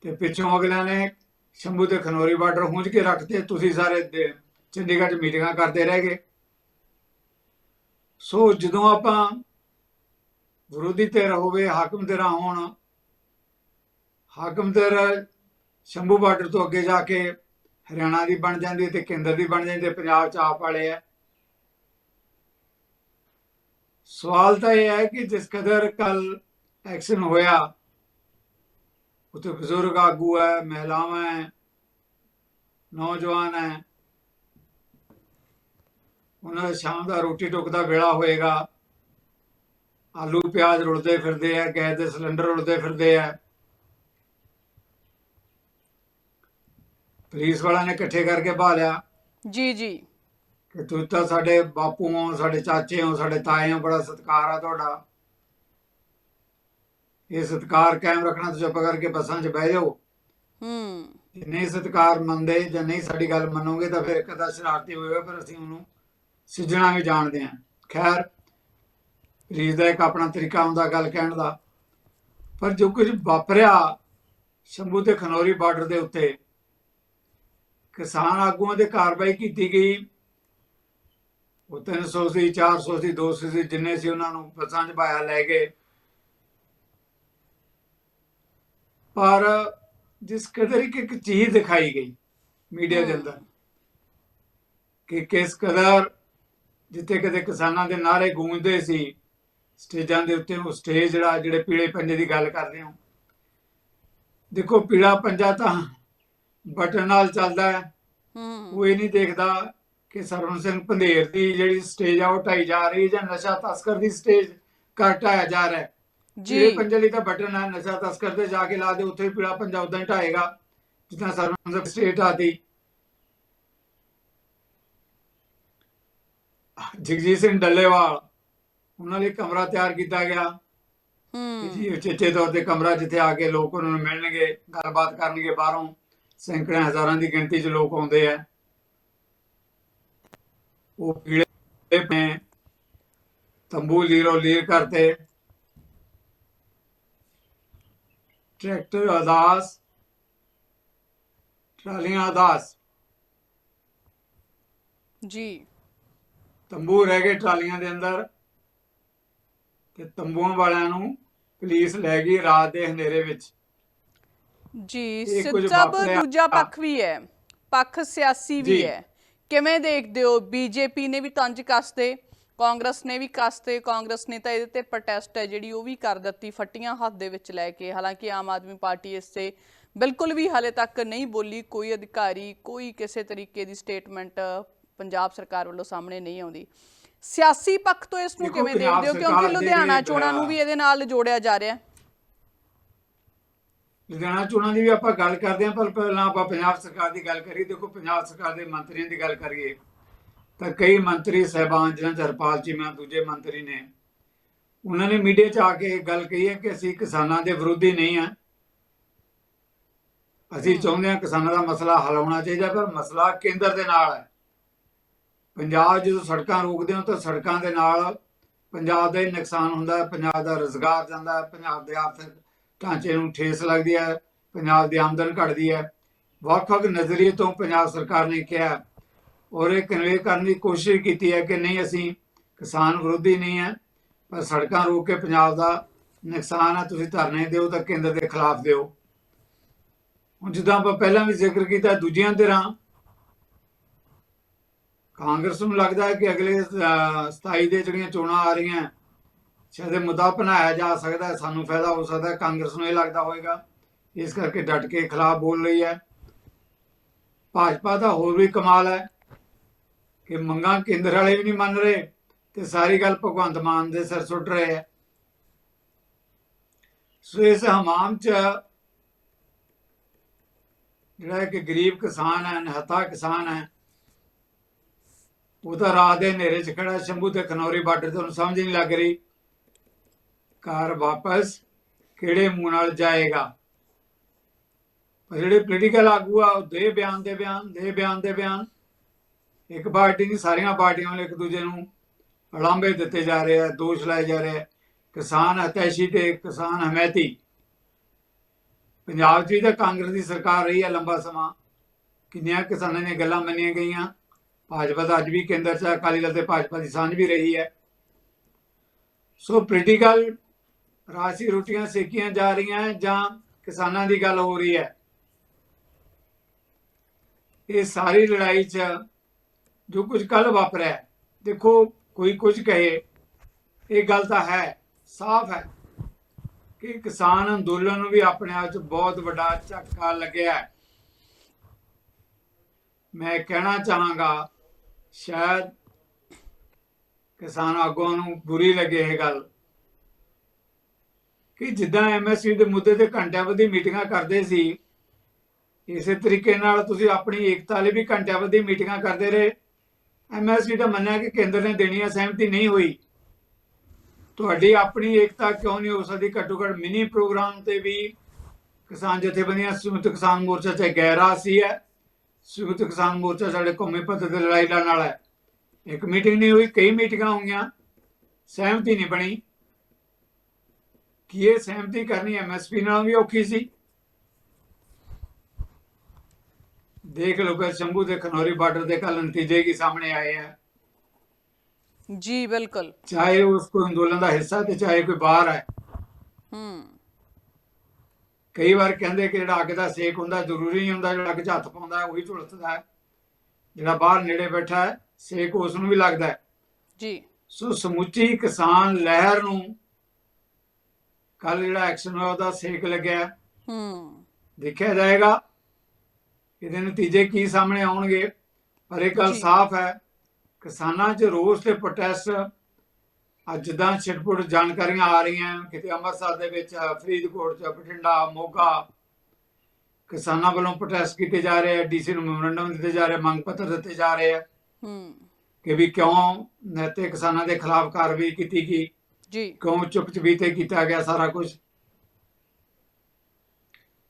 ਤੇ ਪਿੱਛੋਂ ਅਗਲਿਆਂ ਨੇ ਸ਼ੰਭੂ ਤੇ ਖਨੋਰੀ ਬਾਰਡਰ ਹੁੰਝ ਕੇ ਰੱਖਦੇ ਤੁਸੀਂ ਸਾਰੇ ਚੰਡੀਗੜ੍ਹ 'ਚ ਮੀਟਿੰਗਾਂ ਕਰਦੇ ਰਹਿ ਗਏ। ਸੋ ਜਦੋਂ ਆਪਾਂ ਵਿਰੋਧੀ ਧਿਰ ਹੋਵੇ, ਹਾਕਮ ਧਿਰਾਂ ਹੋਣ, ਹਾਕਮ ਧਿਰ ਸ਼ੰਭੂ ਬਾਰਡਰ ਤੋਂ ਅੱਗੇ ਜਾ ਕੇ ਹਰਿਆਣਾ ਦੀ ਬਣ ਜਾਂਦੀ ਹੈ ਤੇ ਕੇਂਦਰ ਦੀ ਬਣ ਜਾਂਦੀ ਤੇ ਪੰਜਾਬ 'ਚ ਆਪ ਵਾਲੇ ਆ। ਸਵਾਲ ਤਾਂ ਇਹ ਹੈ ਕਿ ਜਿਸ ਕਦਰ ਕੱਲ ਐਕਸ਼ਨ ਹੋਇਆ ਉੱਥੇ ਬਜ਼ੁਰਗ ਆਗੂ ਹੈ ਮਹਿਲਾਵਾਂ ਹੈ ਨੌਜਵਾਨ ਹੈ। ਉਹਨਾਂ ਦਾ ਸ਼ਾਮ ਦਾ ਰੋਟੀ ਟੁੱਕ ਦਾ ਵੇਲਾ ਹੋਏਗਾ। ਆਲੂ ਪਿਆਜ਼ ਰੁਲਦੇ ਫਿਰਦੇ ਆ ਗੈਸ ਦੇ ਸਿਲੰਡਰ ਰੁਲਦੇ ਫਿਰਦੇ ਆ ਪੁਲਿਸ ਵਾਲਿਆਂ ਨੇ ਇਕੱਠੇ ਕਰਕੇ ਭਾਲਿਆ ਜੀ ਜੀ। ਕਿ ਤੁਸੀਂ ਤਾਂ ਸਾਡੇ ਬਾਪੂ ਹੋ ਸਾਡੇ ਚਾਚੇ ਹੋ ਸਾਡੇ ਤਾਏ ਹੋ ਬੜਾ ਸਤਿਕਾਰ ਆ ਤੁਹਾਡਾ। ਇਹ ਸਤਿਕਾਰ ਕਾਇਮ ਰੱਖਣਾ ਤੇ ਚੁੱਪ ਕਰਕੇ ਬੱਸਾਂ 'ਚ ਬਹਿ ਜਾਓ। ਹੂੰ। ਨਹੀਂ ਸਤਿਕਾਰ ਮੰਨਦੇ ਜਾਂ ਨਹੀਂ ਸਾਡੀ ਗੱਲ ਮੰਨੋਗੇ ਤਾਂ ਫਿਰ ਕਦਾ ਸ਼ਰਾਰਤੀ ਹੋਏਗਾ ਪਰ ਅਸੀਂ ਉਹਨੂੰ ਸਿੱਝਣਾ ਵੀ ਜਾਣਦੇ ਹਾਂ। ਖੈਰ ਪੁਲਿਸ ਦਾ ਇੱਕ ਆਪਣਾ ਤਰੀਕਾ ਹੁੰਦਾ ਗੱਲ ਕਹਿਣ ਦਾ। ਪਰ ਜੋ ਕੁਝ ਵਾਪਰਿਆ ਸ਼ੰਭੂ ਤੇ ਖਨੌਰੀ ਬਾਰਡਰ ਦੇ ਉੱਤੇ ਕਿਸਾਨ ਆਗੂਆਂ ਦੇ ਕਾਰਵਾਈ ਕੀਤੀ ਗਈ। ਉਹ 300 ਸੀ 400 ਸੀ 200 ਸੀ ਜਿੰਨੇ ਸੀ ਉਹਨਾਂ ਨੂੰ ਬੱਸਾਂ 'ਚ ਪਾਇਆ ਲੈ ਗਏ ਪਰ ਜਿਸ ਕਦਰ ਇੱਕ ਇੱਕ ਚੀਜ਼ ਦਿਖਾਈ ਗਈ ਮੀਡੀਆ ਦੇ। ਅੰਦਰ ਕਿ ਕਿਸ ਕਦਰ ਜਿੱਥੇ ਕਦੇ ਕਿਸਾਨਾਂ ਦੇ ਨਾਰੇ ਗੂੰਜਦੇ ਸੀ ਸਟੇਜਾਂ ਦੇ ਉੱਤੇ ਉਹ ਸਟੇਜ ਜਿਹੜਾ ਜਿਹੜੇ ਪੀਲੇ ਪੰਜੇ ਦੀ ਗੱਲ ਕਰਦੇ ਹੋ। ਦੇਖੋ ਪੀਲਾ ਪੰਜਾ ਤਾਂ ਬਟਨ ਨਾਲ ਚੱਲਦਾ ਹੈ। ਹੂੰ ਉਹ ਇਹ ਨਹੀਂ ਦੇਖਦਾ ਕਿ ਸਰਵਨ ਸਿੰਘ ਪੰਧੇਰ ਦੀ ਜਿਹੜੀ ਸਟੇਜ ਆ ਉਹ ਢਾਈ ਜਾ ਰਹੀ ਹੈ ਜਾਂ ਨਸ਼ਾ ਤਸਕਰ ਦੀ ਸਟੇਜ ਘਟਾਇਆ ਜਾ ਰਿਹਾ ਹੈ। ਜੀ। ਜਿਹੜੇ ਪੰਜੇ ਲਈ ਤਾਂ ਬਟਨ ਹੈ ਨਸ਼ਾ ਤਸਕਰ ਤੇ ਜਾ ਕੇ ਲਾ ਦੇ ਉੱਥੇ ਪੀਲਾ ਪੰਜਾ ਉਦਾਂ ਹੀ ਢਾਏਗਾ ਜਿੱਦਾਂ ਸਰਵਨ ਸਟੇਟ ਆਦੀ ਜਗਜੀਤ ਸਿੰਘ ਡੱਲੇਵਾਲ ਉਹਨਾਂ ਲਈ ਕਮਰਾ ਤਿਆਰ ਕੀਤਾ ਗਿਆ। ਹੂੰ। ਜੀ ਉਚੇਚੇ ਤੌਰ ਤੇ ਕਮਰਾ ਜਿੱਥੇ ਆ ਕੇ ਲੋਕ ਉਹਨਾਂ ਨੂੰ ਮਿਲਣਗੇ ਗੱਲਬਾਤ ਕਰਨਗੇ ਬਾਹਰੋਂ ਸੈਂਕੜਿਆਂ ਹਜ਼ਾਰਾਂ ਦੀ ਗਿਣਤੀ 'ਚ ਲੋਕ ਆਉਂਦੇ ਆ। ਉਹ ਨੇ ਤੰਬੂ ਲੀਰੋ ਲੀਰ ਕਰਤੇ। ਟਰੈਕਟਰ ਅਦਾਸ ਟਰਾਲੀਆਂ ਅਦਾਸ ਜੀ। ਤੰਬੂ ਰਹਿ ਗਏ ਟਰਾਲੀਆਂ ਦੇ ਅੰਦਰ ਤੇ ਤੰਬੂਆਂ ਵਾਲਿਆਂ ਨੂੰ ਪੁਲਿਸ ਲੈ ਗਈ ਰਾਤ ਦੇ ਹਨੇਰੇ ਵਿੱਚ। ਜੀ ਵਾਪਰਿਆ। ਦੂਜਾ ਪੱਖ ਵੀ ਹੈ। ਪੱਖ ਸਿਆਸੀ ਵੀ। ਹੈ। ਕਿਵੇਂ ਦੇਖਦੇ ਹੋ? ਬੀਜੇਪੀ ਨੇ ਵੀ ਤੰਜ ਕੱਸਦੇ ਕਾਂਗਰਸ ਨੇ ਵੀ ਕੱਸਦੇ ਕਾਂਗਰਸ ਨੇ ਤਾਂ ਇਹਦੇ ਤੇ ਪ੍ਰੋਟੈਸਟ ਹੈ ਜਿਹੜੀ ਉਹ ਵੀ ਕਰ ਦਿੱਤੀ ਫੱਟੀਆਂ ਹੱਥ ਦੇ ਵਿੱਚ ਲੈ ਕੇ। ਹਾਲਾਂਕਿ ਆਮ ਆਦਮੀ ਪਾਰਟੀ ਇਸ ਤੇ ਬਿਲਕੁਲ ਵੀ ਹਾਲੇ ਤੱਕ ਨਹੀਂ ਬੋਲੀ ਕੋਈ ਅਧਿਕਾਰੀ ਕੋਈ ਕਿਸੇ ਤਰੀਕੇ ਦੀ ਸਟੇਟਮੈਂਟ ਪੰਜਾਬ ਸਰਕਾਰ ਵੱਲੋਂ ਸਾਹਮਣੇ ਨਹੀਂ ਆਉਂਦੀ। ਸਿਆਸੀ ਪੱਖ ਤੋਂ ਇਸ ਨੂੰ ਕਿਵੇਂ ਦੇਖਦੇ ਹੋ? ਕਿਉਂਕਿ ਲੁਧਿਆਣਾ ਚੋਣਾਂ ਨੂੰ ਵੀ ਇਹਦੇ ਨਾਲ ਜੋੜਿਆ ਜਾ ਰਿਹਾ। ਹੈ ਲੁਧਿਆਣਾ ਚੋਣਾਂ ਦੀ ਵੀ ਆਪਾਂ ਗੱਲ ਕਰਦੇ ਹਾਂ ਪਰ ਪਹਿਲਾਂ ਆਪਾਂ ਪੰਜਾਬ ਸਰਕਾਰ ਦੀ ਗੱਲ ਕਰੀਏ। ਦੇਖੋ ਪੰਜਾਬ ਸਰਕਾਰ ਦੇ ਮੰਤਰੀਆਂ ਦੀ ਗੱਲ ਕਰੀਏ। ਤਾਂ ਕਈ ਮੰਤਰੀ ਸਹਿਬਾਨ ਜਿਨ੍ਹਾਂ 'ਚ ਹਰਪਾਲ ਚੀਮਾ ਦੂਜੇ ਮੰਤਰੀ ਨੇ ਉਹਨਾਂ ਨੇ ਮੀਡੀਆ 'ਚ ਆ ਕੇ ਇਹ ਗੱਲ ਕਹੀ ਹੈ ਕਿ ਅਸੀਂ ਕਿਸਾਨਾਂ ਦੇ ਵਿਰੋਧੀ ਨਹੀਂ ਹਾਂ। ਅਸੀਂ ਚਾਹੁੰਦੇ ਹਾਂ ਕਿਸਾਨਾਂ ਦਾ ਮਸਲਾ ਹੱਲ ਹੋਣਾ ਚਾਹੀਦਾ ਪਰ ਮਸਲਾ ਕੇਂਦਰ ਦੇ ਨਾਲ ਹੈ। ਪੰਜਾਬ ਜਦੋਂ ਸੜਕਾਂ ਰੋਕਦੇ ਹੋ ਤਾਂ ਸੜਕਾਂ ਦੇ ਨਾਲ ਪੰਜਾਬ ਦਾ ਹੀ ਨੁਕਸਾਨ ਹੁੰਦਾ ਹੈ ਪੰਜਾਬ ਦਾ ਰੋਜ਼ਗਾਰ ਜਾਂਦਾ ਹੈ ਪੰਜਾਬ ਦੇ ਆਰਥਿਕ ਢਾਂਚੇ ਨੂੰ ਠੇਸ ਲੱਗਦੀ ਹੈ ਪੰਜਾਬ ਦੀ ਆਮਦਨ ਘਟਦੀ ਹੈ। ਵੱਖ-ਵੱਖ ਨਜ਼ਰੀਏ ਤੋਂ ਪੰਜਾਬ ਸਰਕਾਰ ਨੇ ਕਿਹਾ ਔਰ ਇਹ ਕਨਵੇ ਕਰਨ ਦੀ ਕੋਸ਼ਿਸ਼ ਕੀਤੀ ਹੈ ਕਿ ਨਹੀਂ ਅਸੀਂ ਕਿਸਾਨ ਵਿਰੋਧੀ ਨਹੀਂ ਹੈ ਪਰ ਸੜਕਾਂ ਰੋਕ ਕੇ ਪੰਜਾਬ ਦਾ ਨੁਕਸਾਨ ਹੈ ਤੁਸੀਂ ਧਰਨੇ ਦਿਓ ਤਾਂ ਕੇਂਦਰ ਦੇ ਖਿਲਾਫ ਦਿਓ। ਹੁਣ ਜਿੱਦਾਂ ਆਪਾਂ ਪਹਿਲਾਂ ਵੀ ਜ਼ਿਕਰ ਕੀਤਾ ਦੂਜੀਆਂ ਧਿਰਾਂ ਕਾਂਗਰਸ ਨੂੰ ਲੱਗਦਾ ਹੈ ਕਿ ਅਗਲੇ ਅਹ, 27 ਦੇ ਜਿਹੜੀਆਂ ਚੋਣਾਂ ਆ ਰਹੀਆਂ ਸ਼ਾਇਦ ਇਹ ਮੁੱਦਾ ਬਣਾਇਆ ਜਾ ਸਕਦਾ ਹੈ ਸਾਨੂੰ ਫਾਇਦਾ ਹੋ ਸਕਦਾ ਹੈ ਕਾਂਗਰਸ ਨੂੰ ਇਹ ਲੱਗਦਾ ਹੋਵੇਗਾ ਇਸ ਕਰਕੇ ਡਟ ਕੇ ਖਿਲਾਫ ਬੋਲ ਰਹੀ ਹੈ। ਭਾਜਪਾ ਦਾ ਹੋਰ ਵੀ ਕਮਾਲ ਹੈ। ਕਿ ਮੰਗਾਂ ਕੇਂਦਰ ਵਾਲੇ ਵੀ ਨਹੀਂ ਮੰਨ ਰਹੇ ਤੇ ਸਾਰੀ ਗੱਲ ਭਗਵੰਤ ਮਾਨ ਦੇ ਸਿਰ ਸੁੱਟ ਰਹੇ ਹੈ ਸੋ ਇਸ ਹਮਾਮ ਚ ਜਿਹੜਾ ਕਿ ਗਰੀਬ ਕਿਸਾਨ ਹੈ ਨਿਹੱਤਾ ਕਿਸਾਨ ਹੈ ਉਹ ਤਾਂ ਰਾਤ ਦੇ ਹਨੇਰੇ 'ਚ ਖੜਾ ਸ਼ੰਭੂ ਤੇ ਖਨੌਰੀ ਬਾਰਡਰ ਤੇ ਸਮਝ ਨਹੀਂ ਲੱਗ ਰਹੀ। ਘਰ ਵਾਪਸ ਕਿਹੜੇ ਮੂੰਹ ਨਾਲ ਜਾਏਗਾ? ਪਰ ਜਿਹੜੇ ਪੋਲੀਟੀਕਲ ਆਗੂ ਆ, ਉਹ ਦੇ ਬਿਆਨ ਦੇ ਬਿਆਨ ਦੇ ਬਿਆਨ ਦੇ ਬਿਆਨ। ਇੱਕ ਪਾਰਟੀ ਨਹੀਂ, ਸਾਰੀਆਂ ਪਾਰਟੀਆਂ ਵਾਲੇ ਇੱਕ ਦੂਜੇ ਨੂੰ ਅਲਾਂਬੇ ਦਿੱਤੇ ਜਾ ਰਹੇ ਆ, ਦੋਸ਼ ਲਾਏ ਜਾ ਰਹੇ ਆ। ਕਿਸਾਨ ਹਤੈਸ਼ੀ ਤੇ ਕਿਸਾਨ ਹਮੈਤੀ। ਪੰਜਾਬ 'ਚ ਵੀ ਤਾਂ ਕਾਂਗਰਸ ਦੀ ਸਰਕਾਰ ਰਹੀ ਹੈ ਲੰਬਾ ਸਮਾਂ। ਕਿੰਨੀਆਂ ਕਿਸਾਨਾਂ ਦੀਆਂ ਗੱਲਾਂ ਮੰਨੀਆਂ ਗਈਆਂ। ਭਾਜਪਾ ਦਾ ਅੱਜ ਵੀ ਕੇਂਦਰ 'ਚ ਅਕਾਲੀ ਦਲ ਤੇ ਭਾਜਪਾ ਦੀ ਸਾਂਝ ਵੀ ਰਹੀ ਹੈ। ਸੋ ਪੋਲੀਟੀਕਲ ਰਾਸ਼ੀ ਰੋਟੀਆਂ ਸੇਕੀਆਂ ਜਾ ਰਹੀਆਂ ਜਾਂ ਕਿਸਾਨਾਂ ਦੀ ਗੱਲ ਹੋ ਰਹੀ ਹੈ। ਇਹ ਸਾਰੀ ਲੜਾਈ 'ਚ ਜੋ ਕੁਝ ਕੱਲ ਵਾਪਰਿਆ ਦੇਖੋ ਕੋਈ ਕੁਝ ਕਹੇ, ਇਹ ਗੱਲ ਤਾਂ ਹੈ, ਸਾਫ਼ ਹੈ ਕਿ ਕਿਸਾਨ ਅੰਦੋਲਨ ਨੂੰ ਵੀ ਆਪਣੇ ਆਪ 'ਚ ਬਹੁਤ ਵੱਡਾ ਝਟਕਾ ਲੱਗਿਆ ਮੈਂ ਕਹਿਣਾ ਚਾਹਾਂਗਾ, ਸ਼ਾਇਦ ਕਿਸਾਨ ਆਗੂਆਂ ਨੂੰ ਬੁਰੀ ਲੱਗੇ ਇਹ ਗੱਲ ਕਿ ਜਿੱਦਾਂ ਐਮਐਸਪੀ ਦੇ ਮੁੱਦੇ ਤੇ ਘੰਟਿਆਂ ਬੱਧੀ ਮੀਟਿੰਗਾਂ ਕਰਦੇ ਸੀ, ਇਸੇ ਤਰੀਕੇ ਨਾਲ ਤੁਸੀਂ ਆਪਣੀ ਏਕਤਾ ਲਈ ਵੀ ਘੰਟਿਆਂ ਬੱਧੀ ਮੀਟਿੰਗਾਂ ਕਰਦੇ ਰਹੇ। ਐਮਐਸਪੀ ਤਾਂ ਮੰਨਿਆ ਕਿ ਕੇਂਦਰ ਨੇ ਦੇਣੀ ਹੈ, ਸਹਿਮਤੀ ਨਹੀਂ ਹੋਈ। ਤੁਹਾਡੀ ਆਪਣੀ ਏਕਤਾ ਕਿਉਂ ਨਹੀਂ ਹੋ ਸਕਦੀ? ਘੱਟੋ ਘੱਟ ਮਿਨੀ ਪ੍ਰੋਗਰਾਮ ਤੇ ਵੀ ਕਿਸਾਨ ਜਥੇਬੰਦੀਆਂ ਸੰਯੁਕਤ ਕਿਸਾਨ ਮੋਰਚਾ ਚਾਹੇ ਗੈਰਾਸੀ ਹੈ ਸੰਯੁਕਤ ਕਿਸਾਨ ਮੋਰਚਾ ਸਾਡੇ ਕੌਮੀ ਪੱਧਰ ਤੇ ਲੜਾਈ ਲੜਨ ਵਾਲਾ ਹੈ। ਇੱਕ ਮੀਟਿੰਗ ਨਹੀਂ ਹੋਈ, ਕਈ ਮੀਟਿੰਗਾਂ ਹੋਈਆਂ। ਸਹਿਮਤੀ ਨਹੀਂ ਬਣੀ। ਕੀ ਇਹ ਸਹਿਮਤੀ ਕਰਨੀ ਐਮਐਸਪੀ ਨਾਲ ਵੀ ਔਖੀ ਸੀ? ਦੇਖ ਲਓ ਫਿਰ ਸ਼ੰਭੂ ਦੇ ਖਨੌਰੀ ਬਾਰਡਰ ਦੇ ਕੱਲ ਨਤੀਜੇ ਕੀ ਸਾਹਮਣੇ ਆਏ ਆ। ਜੀ ਬਿਲਕੁਲ। ਚਾਹੇ ਉਸ ਕੋਈ ਅੰਦੋਲਨ ਦਾ ਹਿੱਸਾ ਤੇ ਚਾਹੇ ਕੋਈ ਬਾਹਰ ਹੈ। ਹੂੰ। ਕਈ ਵਾਰ ਕਹਿੰਦੇ ਕਿ ਜਿਹੜਾ ਅੱਗ ਦਾ ਸੇਕ ਹੁੰਦਾ ਜ਼ਰੂਰੀ ਨਹੀਂ ਹੁੰਦਾ ਜਿਹੜਾ ਅੱਗ 'ਚ ਹੱਥ ਪਾਉਂਦਾ ਉਹੀ ਝੁਲਸਦਾ ਹੈ। ਜਿਹੜਾ ਬਾਹਰ ਨੇੜੇ ਬੈਠਾ ਹੈ ਸੇਕ ਉਸ ਨੂੰ ਵੀ ਲੱਗਦਾ ਹੈ। ਜੀ। ਸੋ ਸਮੁੱਚੀ ਕਿਸਾਨ ਲਹਿਰ ਨੂੰ ਕੱਲ ਜਿਹੜਾ ਐਕਸ਼ਨ ਹੋਇਆ ਉਹਦਾ ਸੇਕ ਲੱਗਿਆ। ਹੂੰ। ਦੇਖਿਆ ਜਾਏਗਾ ਇਹਦੇ ਨਤੀਜੇ ਕੀ ਸਾਹਮਣੇ ਆਉਣਗੇ? ਪਰ ਇਹ ਗੱਲ। ਸਾਫ਼ ਹੈ ਕਿਸਾਨਾਂ 'ਚ ਰੋਸ ਤੇ ਪ੍ਰੋਟੈਸਟ ਅੱਜ ਜਿੱਦਾਂ ਛਿਟਪੁਟ ਜਾਣਕਾਰੀਆਂ ਆ ਰਹੀਆਂ ਕਿਤੇ ਅੰਮ੍ਰਿਤਸਰ ਦੇ ਵਿੱਚ ਫਰੀਦਕੋਟ 'ਚ ਬਠਿੰਡਾ ਮੋਗਾ ਕਿਸਾਨਾਂ ਵੱਲੋਂ ਪ੍ਰੋਟੈਸਟ ਕੀਤੇ ਜਾ ਰਹੇ ਆ ਡੀਸੀ ਨੂੰ ਮੈਮੋਰੰਡਮ ਦਿੱਤੇ ਜਾ ਰਹੇ ਮੰਗ ਪੱਤਰ ਦਿੱਤੇ ਜਾ ਰਹੇ ਆ ਹੂੰ। ਕਿ ਵੀ ਕਿਉਂ ਨੈਤਿਕ ਕਿਸਾਨਾਂ ਦੇ ਖਿਲਾਫ ਕਾਰਵਾਈ ਕੀਤੀ ਗਈ? ਜੀ। ਕਿਉਂ ਚੁੱਪ ਚਪੀਤੇ ਕੀਤਾ ਗਿਆ ਸਾਰਾ ਕੁਝ?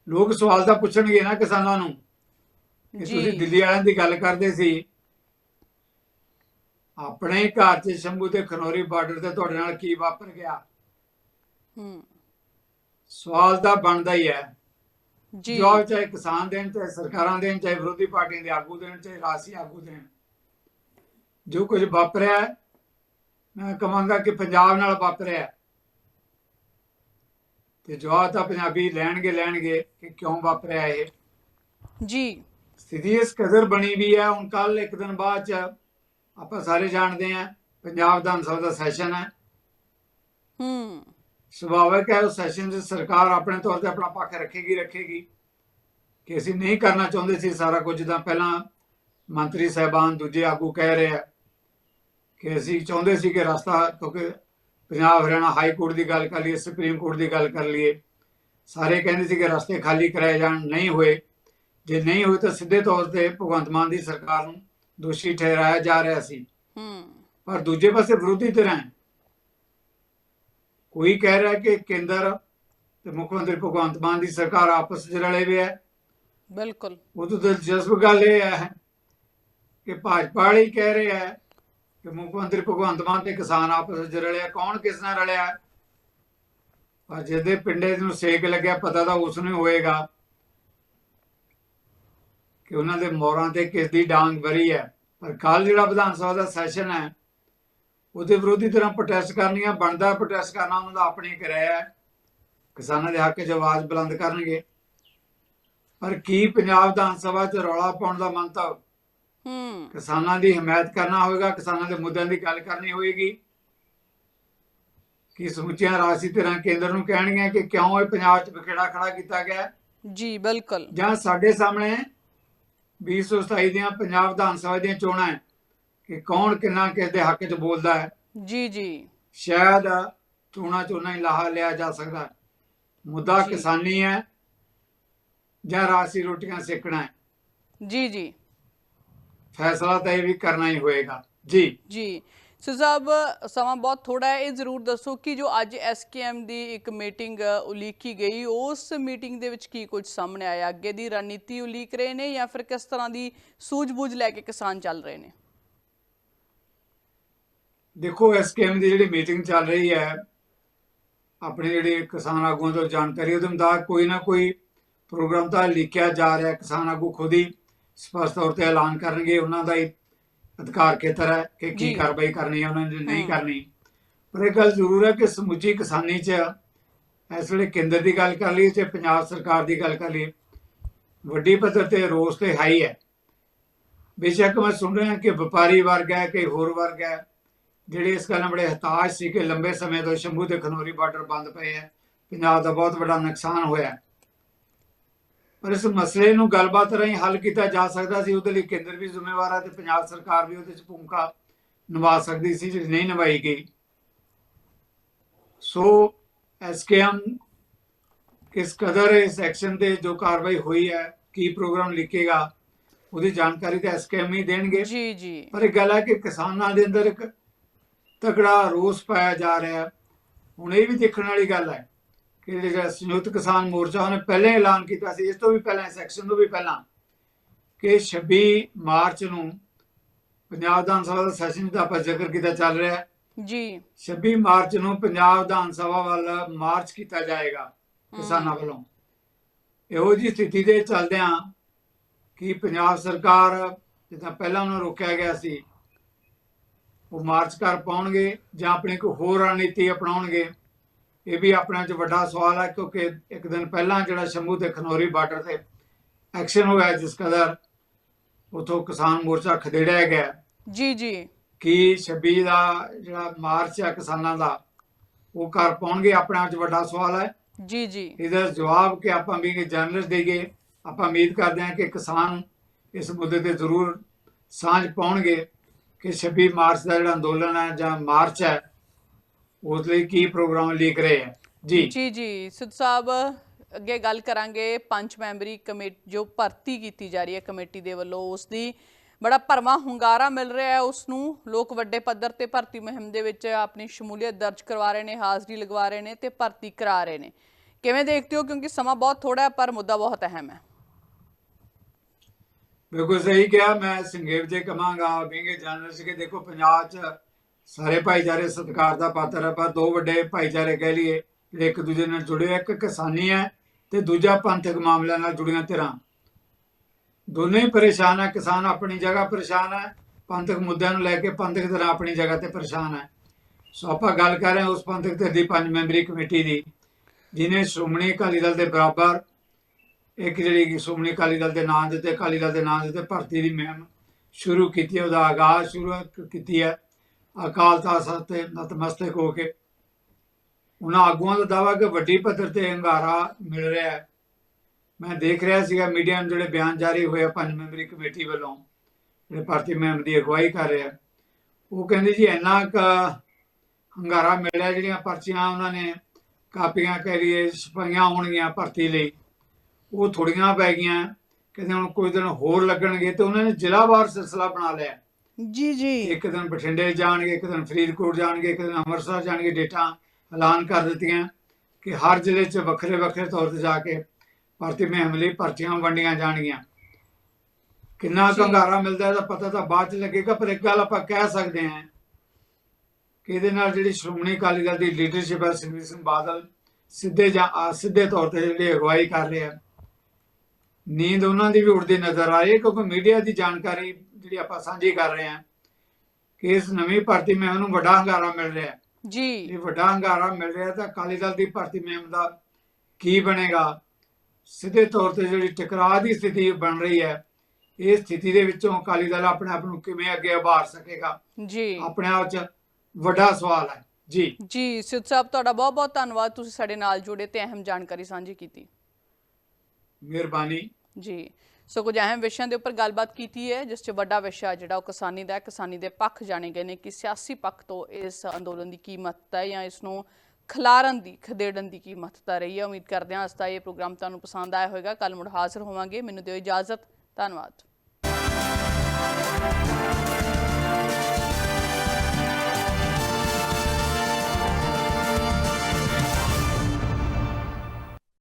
ਲੋਕ ਸਵਾਲ ਤਾਂ ਪੁੱਛਣਗੇ ਨਾ ਕਿਸਾਨਾਂ ਨੂੰ। ਕਿ ਜੀ। ਤੁਸੀਂ ਦਿੱਲੀ ਵਾਲਿਆਂ ਦੀ ਗੱਲ ਕਰਦੇ ਸੀ। ਆਪਣੇ ਘਰ 'ਚ ਸ਼ੰਭੂ ਤੇ ਖਨੌਰੀ ਬਾਰਡਰ ਤੇ ਤੁਹਾਡੇ ਨਾਲ ਕੀ ਵਾਪਰ ਗਿਆ? ਹੂੰ। ਸਵਾਲ ਤਾਂ ਬਣਦਾ ਹੀ ਹੈ। ਜੀ। ਜਵਾਬ ਚਾਹੇ ਕਿਸਾਨ ਦੇਣ ਚਾਹੇ ਸਰਕਾਰਾਂ ਦੇਣ ਚਾਹੇ ਵਿਰੋਧੀ ਪਾਰਟੀਆਂ ਦੇ ਆਗੂ ਦੇਣ ਚਾਹੇ ਰਾਸੀ ਆਗੂ ਦੇਣ। ਜੋ ਕੁਝ ਵਾਪਰਿਆ ਮੈਂ ਕਹਾਂਗਾ ਕਿ ਪੰਜਾਬ ਨਾਲ ਵਾਪਰਿਆ। ਤੇ ਜਵਾਬ ਤਾਂ ਪੰਜਾਬੀ ਲੈਣਗੇ ਲੈਣਗੇ ਕਿ ਕਿਉਂ ਵਾਪਰਿਆ ਇਹ? ਜੀ। ਸਥਿਤੀ ਇਸ ਕਦਰ ਬਣੀ ਵੀ ਹੈ। ਹੁਣ ਕੱਲ ਇੱਕ ਦਿਨ ਬਾਅਦ ਚ ਆਪਾਂ ਸਾਰੇ ਜਾਣਦੇ ਹਾਂ ਪੰਜਾਬ ਵਿਧਾਨ ਸਭਾ ਦਾ ਸੈਸ਼ਨ ਹੈ। ਹੂੰ। ਸੁਭਾਵਿਕ ਹੈ ਉਸ ਸੈਸ਼ਨ 'ਚ ਸਰਕਾਰ ਆਪਣੇ ਤੌਰ ਤੇ ਆਪਣਾ ਪੱਖ ਰੱਖੇਗੀ ਰੱਖੇਗੀ। ਕਿ ਅਸੀਂ ਨਹੀਂ ਕਰਨਾ ਚਾਹੁੰਦੇ ਸੀ ਸਾਰਾ ਕੁਝ ਜਿੱਦਾਂ ਪਹਿਲਾਂ ਮੰਤਰੀ ਸਾਹਿਬਾਨ ਦੂਜੇ ਆਗੂ ਕਹਿ ਰਹੇ ਆ ਕਿ ਅਸੀਂ ਚਾਹੁੰਦੇ ਸੀ ਕਿ ਰਸਤਾ ਕਿਉਂਕਿ ਪੰਜਾਬ ਹਰਿਆਣਾ ਹਾਈ ਕੋਰਟ ਦੀ ਗੱਲ ਕਰ ਲਈਏ ਸੁਪਰੀਮ ਕੋਰਟ ਦੀ ਗੱਲ ਕਰ ਲਈਏ। ਸਾਰੇ ਕਹਿੰਦੇ ਸੀ ਕਿ ਰਸਤੇ ਖਾਲੀ ਕਰਾਏ ਜਾਣ ਨਹੀਂ ਹੋਏ। ਜੇ ਨਹੀਂ ਹੋਏ ਤਾਂ ਸਿੱਧੇ ਤੌਰ ਤੇ ਭਗਵੰਤ ਮਾਨ ਦੀ ਸਰਕਾਰ ਨੂੰ ਦੋਸ਼ੀ ਠਹਿਰਾਇਆ ਜਾ ਰਿਹਾ ਸੀ। ਹੂੰ। ਪਰ ਦੂਜੇ ਪਾਸੇ ਵਿਰੋਧੀ ਧਿਰਾਂ ਹੈ। ਕੋਈ ਕਹਿ ਰਿਹਾ ਕਿ ਕੇਂਦਰ ਤੇ ਮੁੱਖ ਮੰਤਰੀ ਭਗਵੰਤ ਮਾਨ ਦੀ ਸਰਕਾਰ ਆਪਸ ਵਿੱਚ ਰਲੇ ਹੋਏ ਹੈ। ਬਿਲਕੁਲ। ਉਹ ਤੋਂ ਦਿਲਚਸਪ ਗੱਲ ਇਹ ਹੈ ਕਿ ਭਾਜਪਾ ਵਾਲੇ ਕਹਿ ਰਹੇ ਹੈ ਕਿ ਮੁੱਖ ਮੰਤਰੀ ਭਗਵੰਤ ਮਾਨ ਤੇ ਕਿਸਾਨ ਆਪਸ ਵਿੱਚ ਰਲਿਆ ਕੌਣ ਕਿਸ ਨਾਲ ਰਲਿਆ ਪਰ ਜਿਹਦੇ ਪਿੰਡੇ ਨੂੰ ਸੇਕ ਲੱਗਿਆ ਪਤਾ ਤਾਂ ਉਸ ਨੂੰ ਹੋਏਗਾ। ਕਿ ਉਹਨਾਂ ਦੇ ਮੋਰਾਂ ਤੇ ਕਿਸ ਦੀ ਡਾਂਗ ਵਰੀ ਹੈ। ਪਰ ਕੱਲ ਜਿਹੜਾ ਵਿਧਾਨ ਸਭਾ ਦਾ ਸੈਸ਼ਨ ਹੈ ਉਹਦੇ ਵਿਰੋਧੀ ਤਰ੍ਹਾਂ ਪ੍ਰੋਟੈਸਟ ਕਰਨੀਆਂ ਬਣਦਾ ਪ੍ਰੋਟੈਸਟ ਕਰਨਾ ਉਹਨਾਂ ਦਾ ਆਪਣੀ ਕਿਰਾਇਆ ਕਿਸਾਨਾਂ ਦੇ ਹੱਕ 'ਚ ਆਵਾਜ਼ ਬੁਲੰਦ ਕਰਨਗੇ। ਪਰ ਕੀ ਪੰਜਾਬ ਵਿਧਾਨ ਸਭਾ 'ਚ ਰੌਲਾ ਪਾਉਣ ਦਾ ਮੰਤਵ ਹੂੰ। ਕਿਸਾਨਾਂ ਦੀ ਹਮਾਇਤ ਕਰਨਾ ਹੋਵੇਗਾ ਕਿਸਾਨਾਂ ਦੇ ਮੁੱਦਿਆਂ ਦੀ ਗੱਲ ਕਰਨੀ ਹੋਏਗੀ। ਕਿ ਸਮੁੱਚੀਆਂ ਰਾਜਸੀ ਧਿਰਾਂ ਕੇਂਦਰ ਨੂੰ ਕਹਿਣਗੀਆਂ ਕਿ ਕਿਉਂ ਇਹ ਪੰਜਾਬ 'ਚ ਵਿਖੇੜਾ ਖੜਾ ਕੀਤਾ ਗਿਆ? ਜੀ ਬਿਲਕੁਲ। ਜਾਂ ਸਾਡੇ ਸਾਹਮਣੇ 2027 ਦੀਆਂ ਪੰਜਾਬ ਵਿਧਾਨ ਸਭਾ ਦੀਆਂ ਚੋਣਾਂ ਹੈ ਕਿ ਕੌਣ ਕਿੰਨਾ ਕਿਸ ਦੇ ਹੱਕ 'ਚ ਬੋਲਦਾ ਹੈ। ਜੀ ਜੀ। ਸ਼ਾਇਦ ਚੋਣਾਂ ਚੋਣਾਂ ਹੀ ਲਾਹਾ ਲਿਆ ਜਾ ਸਕਦਾ। ਮੁੱਦਾ। ਕਿਸਾਨੀ ਹੈ ਜਾਂ ਰਾਜਸੀ ਰੋਟੀਆਂ ਸੇਕਣਾ ਹੈ। ਜੀ ਜੀ। ਫੈਸਲਾ ਤਾਂ ਇਹ ਵੀ ਕਰਨਾ ਹੀ ਹੋਏਗਾ। ਜੀ। ਜੀ। ਸੋ ਸਾਹਿਬ, ਸਮਾਂ ਬਹੁਤ ਥੋੜਾ ਹੈ, ਇਹ ਜ਼ਰੂਰ ਦੱਸੋ ਕਿ ਜੋ ਅੱਜ ਐਸਕੇਐਮ ਦੀ ਇੱਕ ਮੀਟਿੰਗ ਉਲੀਕੀ ਗਈ, ਉਸ ਮੀਟਿੰਗ ਦੇ ਵਿੱਚ ਕੀ ਕੁਝ ਸਾਹਮਣੇ ਆਇਆ? ਅੱਗੇ ਦੀ ਰਣਨੀਤੀ ਉਲੀਕ ਰਹੇ ਨੇ ਜਾਂ ਫਿਰ ਕਿਸ ਤਰ੍ਹਾਂ ਦੀ ਸੂਝ-ਬੂਝ ਲੈ ਕੇ ਕਿਸਾਨ ਚੱਲ ਰਹੇ ਨੇ? ਦੇਖੋ ਐਸਕੇਐਮ ਦੀ ਜਿਹੜੀ ਮੀਟਿੰਗ ਚੱਲ ਰਹੀ ਹੈ, ਆਪਣੇ ਜਿਹੜੇ ਕਿਸਾਨ ਆਗੂਆਂ ਤੋਂ ਜਾਣਕਾਰੀ, ਉਹਦੇ ਮੁਤਾਬਕ ਕੋਈ ਨਾ ਕੋਈ ਪ੍ਰੋਗਰਾਮ ਤਾਂ ਲਿਖਿਆ ਜਾ ਰਿਹਾ, ਕਿਸਾਨ ਆਗੂ ਖੁਦ ਹੀ ਸਪਸ਼ਟ ਤੌਰ ਤੇ ਐਲਾਨ ਕਰਨਗੇ, ਉਹਨਾਂ ਦਾ ਹੀ ਅਧਿਕਾਰ ਖੇਤਰ ਹੈ ਕਿ ਕੀ। ਕਾਰਵਾਈ ਕਰਨੀ ਹੈ ਉਹਨਾਂ ਨੇ ਨਹੀਂ। ਕਰਨੀ ਪਰ ਇਹ ਗੱਲ ਜ਼ਰੂਰ ਹੈ ਕਿ ਸਮੁੱਚੀ ਕਿਸਾਨੀ 'ਚ ਇਸ ਵੇਲੇ ਕੇਂਦਰ ਦੀ ਗੱਲ ਕਰ ਲਈ ਤੇ ਪੰਜਾਬ ਸਰਕਾਰ ਦੀ ਗੱਲ ਕਰ ਲਈ ਵੱਡੀ ਪੱਧਰ ਤੇ ਰੋਸ ਤੇ ਹਾਈ ਹੈ ਬੇਸ਼ੱਕ ਮੈਂ ਸੁਣ ਰਿਹਾ ਕਿ ਵਪਾਰੀ ਵਰਗ ਹੈ ਕਿ ਹੋਰ ਵਰਗ ਹੈ ਜਿਹੜੇ ਇਸ ਗੱਲ ਨਾਲ ਬੜੇ ਹਤਾਸ਼ ਸੀ ਕਿ ਲੰਬੇ ਸਮੇਂ ਤੋਂ ਸ਼ੰਭੂ ਤੇ ਖਨੌਰੀ ਬਾਰਡਰ ਬੰਦ ਪਏ ਹੈ ਪੰਜਾਬ ਦਾ ਬਹੁਤ ਵੱਡਾ ਨੁਕਸਾਨ ਹੋਇਆ ਹੈ। ਪਰ ਇਸ ਮਸਲੇ ਨੂੰ ਗੱਲਬਾਤ ਰਾਹੀਂ ਹੱਲ ਕੀਤਾ ਜਾ ਸਕਦਾ ਸੀ ਉਹਦੇ ਲਈ ਕੇਂਦਰ ਵੀ ਜ਼ਿੰਮੇਵਾਰ ਹੈ ਤੇ ਪੰਜਾਬ ਸਰਕਾਰ ਵੀ ਉਹਦੇ 'ਚ ਭੂਮਿਕਾ ਨਿਭਾ ਸਕਦੀ ਸੀ ਜਿਹੜੀ ਨਹੀਂ ਨਿਭਾਈ ਗਈ। ਸੋ ਐਸਕੇਐਮ ਕਿਸ ਕਦਰ ਇਸ ਐਕਸ਼ਨ ਤੇ ਜੋ ਕਾਰਵਾਈ ਹੋਈ ਹੈ ਕੀ ਪ੍ਰੋਗਰਾਮ ਲਿਖੇਗਾ ਉਹਦੀ ਜਾਣਕਾਰੀ ਤਾਂ ਐਸਕੇਐਮ ਹੀ ਦੇਣਗੇ। ਜੀ ਜੀ। ਪਰ ਇਹ ਗੱਲ ਹੈ ਕਿ ਕਿਸਾਨਾਂ ਦੇ ਅੰਦਰ ਇੱਕ ਤਕੜਾ ਰੋਸ ਪਾਇਆ ਜਾ ਰਿਹਾ ਹੁਣ ਇਹ ਵੀ ਦੇਖਣ ਵਾਲੀ ਗੱਲ ਹੈ ਕਿ ਜਿਹੜਾ ਸੰਯੁਕਤ ਕਿਸਾਨ ਮੋਰਚਾ ਉਹਨੇ ਪਹਿਲੇ ਐਲਾਨ ਕੀਤਾ ਸੀ ਇਸ ਤੋਂ ਵੀ ਪਹਿਲਾਂ ਸੈਕਸ਼ਨ ਤੋਂ ਵੀ ਪਹਿਲਾਂ ਕਿ 26 ਮਾਰਚ ਨੂੰ ਪੰਜਾਬ ਵਿਧਾਨ ਸਭਾ ਦਾ ਸੈਸ਼ਨ ਦਾ ਆਪਾਂ ਜ਼ਿਕਰ ਕੀਤਾ ਚੱਲ ਰਿਹਾ ਹੈ। ਜੀ। 26 ਮਾਰਚ ਨੂੰ ਪੰਜਾਬ ਵਿਧਾਨ ਸਭਾ ਵੱਲ ਮਾਰਚ ਕੀਤਾ ਜਾਏਗਾ ਕਿਸਾਨਾਂ ਵੱਲੋਂ। ਇਹੋ ਜੀ ਸਥਿਤੀ ਦੇ ਚੱਲਦਿਆਂ ਕਿ ਪੰਜਾਬ ਸਰਕਾਰ ਜਿੱਦਾਂ ਪਹਿਲਾਂ ਉਹਨੂੰ ਰੋਕਿਆ ਗਿਆ ਸੀ ਉਹ ਮਾਰਚ ਕਰ ਪਾਉਣਗੇ ਜਾਂ ਆਪਣੀ ਕੋਈ ਹੋਰ ਰਣਨੀਤੀ ਅਪਣਾਉਣਗੇ। ਇਹ ਵੀ ਆਪਣੇ ਚ ਵੱਡਾ ਸਵਾਲ ਹੈ ਕਿਉਂਕਿ ਇੱਕ ਦਿਨ ਪਹਿਲਾਂ ਜਿਹੜਾ ਸ਼ੰਭੂ ਤੇ ਖਨੌਰੀ ਬਾਰਡਰ ਤੇ ਐਕਸ਼ਨ ਹੋਇਆ ਜਿਸ ਕਦਰ ਉਥੋਂ ਕਿਸਾਨ ਮੋਰਚਾ ਖਦੇੜਿਆ ਗਿਆ। ਜੀ ਜੀ। ਕਿ 26 ਦਾ ਜਿਹੜਾ ਮਾਰਚ ਹੈ ਕਿਸਾਨਾਂ ਦਾ ਉਹ ਕਰ ਪਾਉਣਗੇ? ਆਪਣੇ ਆਪ 'ਚ ਵੱਡਾ ਸਵਾਲ ਹੈ। ਜੀ ਜੀ। ਇਹਦਾ ਜਵਾਬ ਕਿ ਆਪਾਂ ਵੀ ਜਰਨਲਿਸਟ ਦੇਈਏ ਆਪਾਂ ਉਮੀਦ ਕਰਦੇ ਹਾਂ ਕਿ ਕਿਸਾਨ ਇਸ ਮੁੱਦੇ ਤੇ ਜ਼ਰੂਰ ਸਾਂਝ ਪਾਉਣਗੇ ਕਿ 26 ਮਾਰਚ ਦਾ ਜਿਹੜਾ ਅੰਦੋਲਨ ਹੈ ਜਾਂ ਮਾਰਚ ਹੈ ਉਸ ਲਈ ਕੀ ਪ੍ਰੋਗਰਾਮ ਲਿਖ ਰਹੇ ਹੈ ਜੀ। ਜੀ ਜੀ। ਸਿੱਧ ਸਾਹਿਬ ਅੱਗੇ ਗੱਲ ਕਰਾਂਗੇ ਪੰਜ ਮੈਂਬਰੀ ਕਮੇਟੀ ਜੋ ਭਰਤੀ ਕੀਤੀ ਜਾ ਰਹੀ ਹੈ ਕਮੇਟੀ ਦੇ ਵੱਲੋਂ ਉਸ ਦੀ ਬੜਾ ਭਰਵਾਂ ਹੁੰਗਾਰਾ ਮਿਲ ਰਿਹਾ ਹੈ ਉਸ ਨੂੰ ਲੋਕ ਵੱਡੇ ਪੱਧਰ ਤੇ ਭਰਤੀ ਮੁਹਿੰਮ ਦੇ ਵਿੱਚ ਆਪਣੀ ਸ਼ਮੂਲੀਅਤ ਦਰਜ ਕਰਵਾ ਰਹੇ ਨੇ ਹਾਜ਼ਰੀ ਲਗਵਾ ਰਹੇ ਨੇ ਤੇ ਭਰਤੀ ਕਰਾ ਰਹੇ ਨੇ। ਕਿਵੇਂ ਦੇਖਦੇ ਹੋ? ਕਿਉਂਕਿ ਸਮਾਂ ਬਹੁਤ ਥੋੜਾ ਹੈ ਪਰ ਮੁੱਦਾ ਬਹੁਤ ਅਹਿਮ ਹੈ। ਬਿਲਕੁਲ ਸਹੀ ਕਿਹਾ। ਮੈਂ ਸੰਖੇਪ ਜੇ ਕਹਾਂਗਾ ਵਿੰਗੇ ਜਰਨਲਿਸਟ ਕਿ ਦੇਖੋ ਪੰਜਾਬ 'ਚ ਸਾਰੇ ਭਾਈਚਾਰੇ ਸਤਿਕਾਰ ਦਾ ਪਾਤਰ ਹੈ, ਪਰ ਦੋ ਵੱਡੇ ਭਾਈਚਾਰੇ ਕਹਿ ਲਈਏ ਜਿਹੜੇ ਇੱਕ ਦੂਜੇ ਨਾਲ ਜੁੜੇ ਆ। ਇੱਕ ਕਿਸਾਨੀ ਹੈ ਤੇ ਦੂਜਾ ਪੰਥਕ ਮਾਮਲਿਆਂ ਨਾਲ ਜੁੜੀਆਂ ਧਿਰਾਂ ਦੋਨੇ ਹੀ ਪਰੇਸ਼ਾਨ ਹੈ, ਕਿਸਾਨ ਆਪਣੀ ਜਗ੍ਹਾ ਪਰੇਸ਼ਾਨ ਹੈ, ਪੰਥਕ ਮੁੱਦਿਆਂ ਨੂੰ ਲੈ ਕੇ ਪੰਥਕ ਧਿਰਾਂ ਆਪਣੀ ਜਗ੍ਹਾ ਤੇ ਪਰੇਸ਼ਾਨ ਹੈ ਸੋ ਆਪਾਂ ਗੱਲ ਕਰ ਰਹੇ ਹਾਂ ਉਸ ਪੰਥਕ ਧਿਰ ਦੀ ਪੰਜ ਮੈਂਬਰੀ ਕਮੇਟੀ ਦੀ ਜਿਨੇ ਸ਼੍ਰੋਮਣੀ ਅਕਾਲੀ ਦਲ ਦੇ ਬਰਾਬਰ ਇੱਕ ਜਿਹੜੀ ਸ਼੍ਰੋਮਣੀ ਅਕਾਲੀ ਦਲ ਦੇ ਨਾਂ ਦੇ ਤੇ ਅਕਾਲੀ ਦਲ ਦੇ ਨਾਂ ਦੇ ਤੇ ਭਰਤੀ ਦੀ ਮੁਹਿੰਮ ਸ਼ੁਰੂ ਕੀਤੀ ਉਹਦਾ ਆਗਾਜ਼ ਸ਼ੁਰੂ ਕੀਤੀ ਹੈ ਅਕਾਲ ਤਖਤ ਤੇ ਨਤਮਸਤਕ ਹੋ ਕੇ ਉਹਨਾਂ ਆਗੂਆਂ ਦਾ ਦਾਵਾ ਕਿ ਵੱਡੀ ਪੱਧਰ ਤੇ ਹੰਗਾਰਾ ਮਿਲ ਰਿਹਾ ਹੈ। ਮੈਂ ਦੇਖ ਰਿਹਾ ਸੀਗਾ ਮੀਡੀਆ ਨੂੰ ਜਿਹੜੇ ਬਿਆਨ ਜਾਰੀ ਹੋਏ ਪੰਜ ਮੈਂਬਰੀ ਕਮੇਟੀ ਵੱਲੋਂ, ਜਿਹੜੇ ਭਰਤੀ ਮੁਹਿੰਮ ਦੀ ਅਗਵਾਈ ਕਰ ਰਿਹਾ ਉਹ ਕਹਿੰਦੇ ਜੀ ਇੰਨਾ ਕ ਹੰਗਾਰਾ ਮਿਲਿਆ ਜਿਹੜੀਆਂ ਪਰਚੀਆਂ ਉਹਨਾਂ ਨੇ ਕਾਪੀਆਂ ਕਹਿ ਲਈਏ ਛਪਾਈਆਂ ਹੋਣਗੀਆਂ ਭਰਤੀ ਲਈ, ਉਹ ਥੋੜੀਆਂ ਪੈ ਗਈਆਂ, ਕਹਿੰਦੇ ਹੁਣ ਕੁਝ ਦਿਨ ਹੋਰ ਲੱਗਣਗੇ ਤੇ ਉਹਨਾਂ ਨੇ ਜ਼ਿਲ੍ਹਾਵਾਰ ਸਿਲਸਿਲਾ ਬਣਾ ਲਿਆ। ਜੀ ਜੀ। ਇੱਕ ਦਿਨ ਬਠਿੰਡੇ ਜਾਣਗੇ ਇੱਕ ਦਿਨ ਫਰੀਦਕੋਟ ਜਾਣਗੇ ਇੱਕ ਦਿਨ ਅੰਮ੍ਰਿਤਸਰ ਜਾਣਗੇ ਡੇਟਾ ਐਲਾਨ ਕਰ ਦਿੱਤੀਆਂ ਕਿ ਹਰ ਜ਼ਿਲ੍ਹੇ 'ਚ ਵੱਖਰੇ ਵੱਖਰੇ ਤੌਰ ਤੇ ਜਾ ਕੇ ਭਰਤੀ ਮੁਹਿੰਮ ਲਈ ਪਰਚੀਆਂ ਵੰਡੀਆਂ ਜਾਣਗੀਆਂ। ਕਿੰਨਾ ਜੀ। ਕੁ ਹੰਗਾਰਾ ਮਿਲਦਾ ਇਹਦਾ ਪਤਾ ਤਾਂ ਬਾਅਦ 'ਚ ਲੱਗੇਗਾ ਪਰ ਇੱਕ ਗੱਲ ਆਪਾਂ ਕਹਿ ਸਕਦੇ ਹਾਂ ਕਿ ਇਹਦੇ ਨਾਲ ਜਿਹੜੀ ਸ਼੍ਰੋਮਣੀ ਅਕਾਲੀ ਦਲ ਦੀ ਲੀਡਰਸ਼ਿਪ ਹੈ ਸੁਖਬੀਰ ਸਿੰਘ ਬਾਦਲ ਸਿੱਧੇ ਜਾਂ ਅਸਿੱਧੇ ਤੌਰ ਤੇ ਜਿਹੜੀ ਅਗਵਾਈ ਕਰ ਰਹੇ। ਆ ਨੀਂਦ ਉਹਨਾਂ ਦੀ ਵੀ ਉੜਦੀ ਨਜ਼ਰ ਆ ਰਹੀ ਹੈ ਕਿਉਂਕਿ ਮੀਡੀਆ ਦੀ ਜਾਣਕਾਰੀ ਜਿਹੜੀ ਆਪਾਂ ਸਾਂਝੀ ਕਰ ਰਹੇ ਹਾਂ ਕਿ ਇਸ ਨਵੀਂ ਭਰਤੀ ਮੁਹਿੰਮ ਨੂੰ ਵੱਡਾ ਹੰਗਾਰਾ ਮਿਲ ਰਿਹਾ ਹੈ। ਜੀ। ਇਹ ਵੱਡਾ ਹੰਗਾਰਾ ਮਿਲ ਰਿਹਾ ਤਾਂ ਅਕਾਲੀ ਦਲ ਦੀ ਭਰਤੀ ਮੁਹਿੰਮ ਦਾ ਕੀ ਬਣੇਗਾ? ਸਿੱਧੇ ਤੌਰ ਤੇ ਜਿਹੜੀ ਟਕਰਾਅ ਦੀ ਸਥਿਤੀ ਬਣ ਰਹੀ ਹੈ ਇਹ ਸਥਿਤੀ ਦੇ ਵਿੱਚੋਂ ਅਕਾਲੀ ਦਲ ਆਪਣੇ ਆਪ ਨੂੰ ਕਿਵੇਂ ਅੱਗੇ ਉਭਾਰ ਸਕੇਗਾ? ਜੀ। ਆਪਣੇ ਆਪ 'ਚ ਵੱਡਾ ਸਵਾਲ ਹੈ। ਜੀ। ਜੀ ਸਿੱਧ ਸਾਹਿਬ ਤੁਹਾਡਾ ਬਹੁਤ ਬਹੁਤ ਧੰਨਵਾਦ। ਤੁਸੀਂ ਸਾਡੇ ਨਾਲ ਜੁੜੇ ਤੇ ਅਹਿਮ ਜਾਣਕਾਰੀ ਸਾਂਝੀ ਕੀਤੀ। ਮਿਹਰਬਾਨੀ। ਜੀ। ਸੋ ਕੁਝ ਅਹਿਮ ਵਿਸ਼ਿਆਂ ਦੇ ਉੱਪਰ ਗੱਲਬਾਤ ਕੀਤੀ ਹੈ, ਜਿਸ 'ਚ ਵੱਡਾ ਵਿਸ਼ਾ ਜਿਹੜਾ ਉਹ ਕਿਸਾਨੀ ਦਾ ਹੈ, ਕਿਸਾਨੀ ਦੇ ਪੱਖ ਜਾਣੇ ਗਏ ਨੇ ਕਿ ਸਿਆਸੀ ਪੱਖ ਤੋਂ ਇਸ ਅੰਦੋਲਨ ਦੀ ਕੀ ਮਹੱਤਤਾ ਹੈ ਜਾਂ ਇਸ ਨੂੰ ਖਿਲਾਰਨ ਦੀ, ਖਦੇੜਨ ਦੀ ਕੀ ਮਹੱਤਤਾ ਰਹੀ ਹੈ। ਉਮੀਦ ਕਰਦੇ ਹਾਂ, ਅੱਜ ਦਾ ਇਹ ਪ੍ਰੋਗਰਾਮ ਤੁਹਾਨੂੰ ਪਸੰਦ ਆਇਆ ਹੋਵੇਗਾ। ਕੱਲ ਮੁੜ ਹਾਜ਼ਰ ਹੋਵਾਂਗੇ। ਮੈਨੂੰ ਦਿਓ ਇਜਾਜ਼ਤ। ਧੰਨਵਾਦ।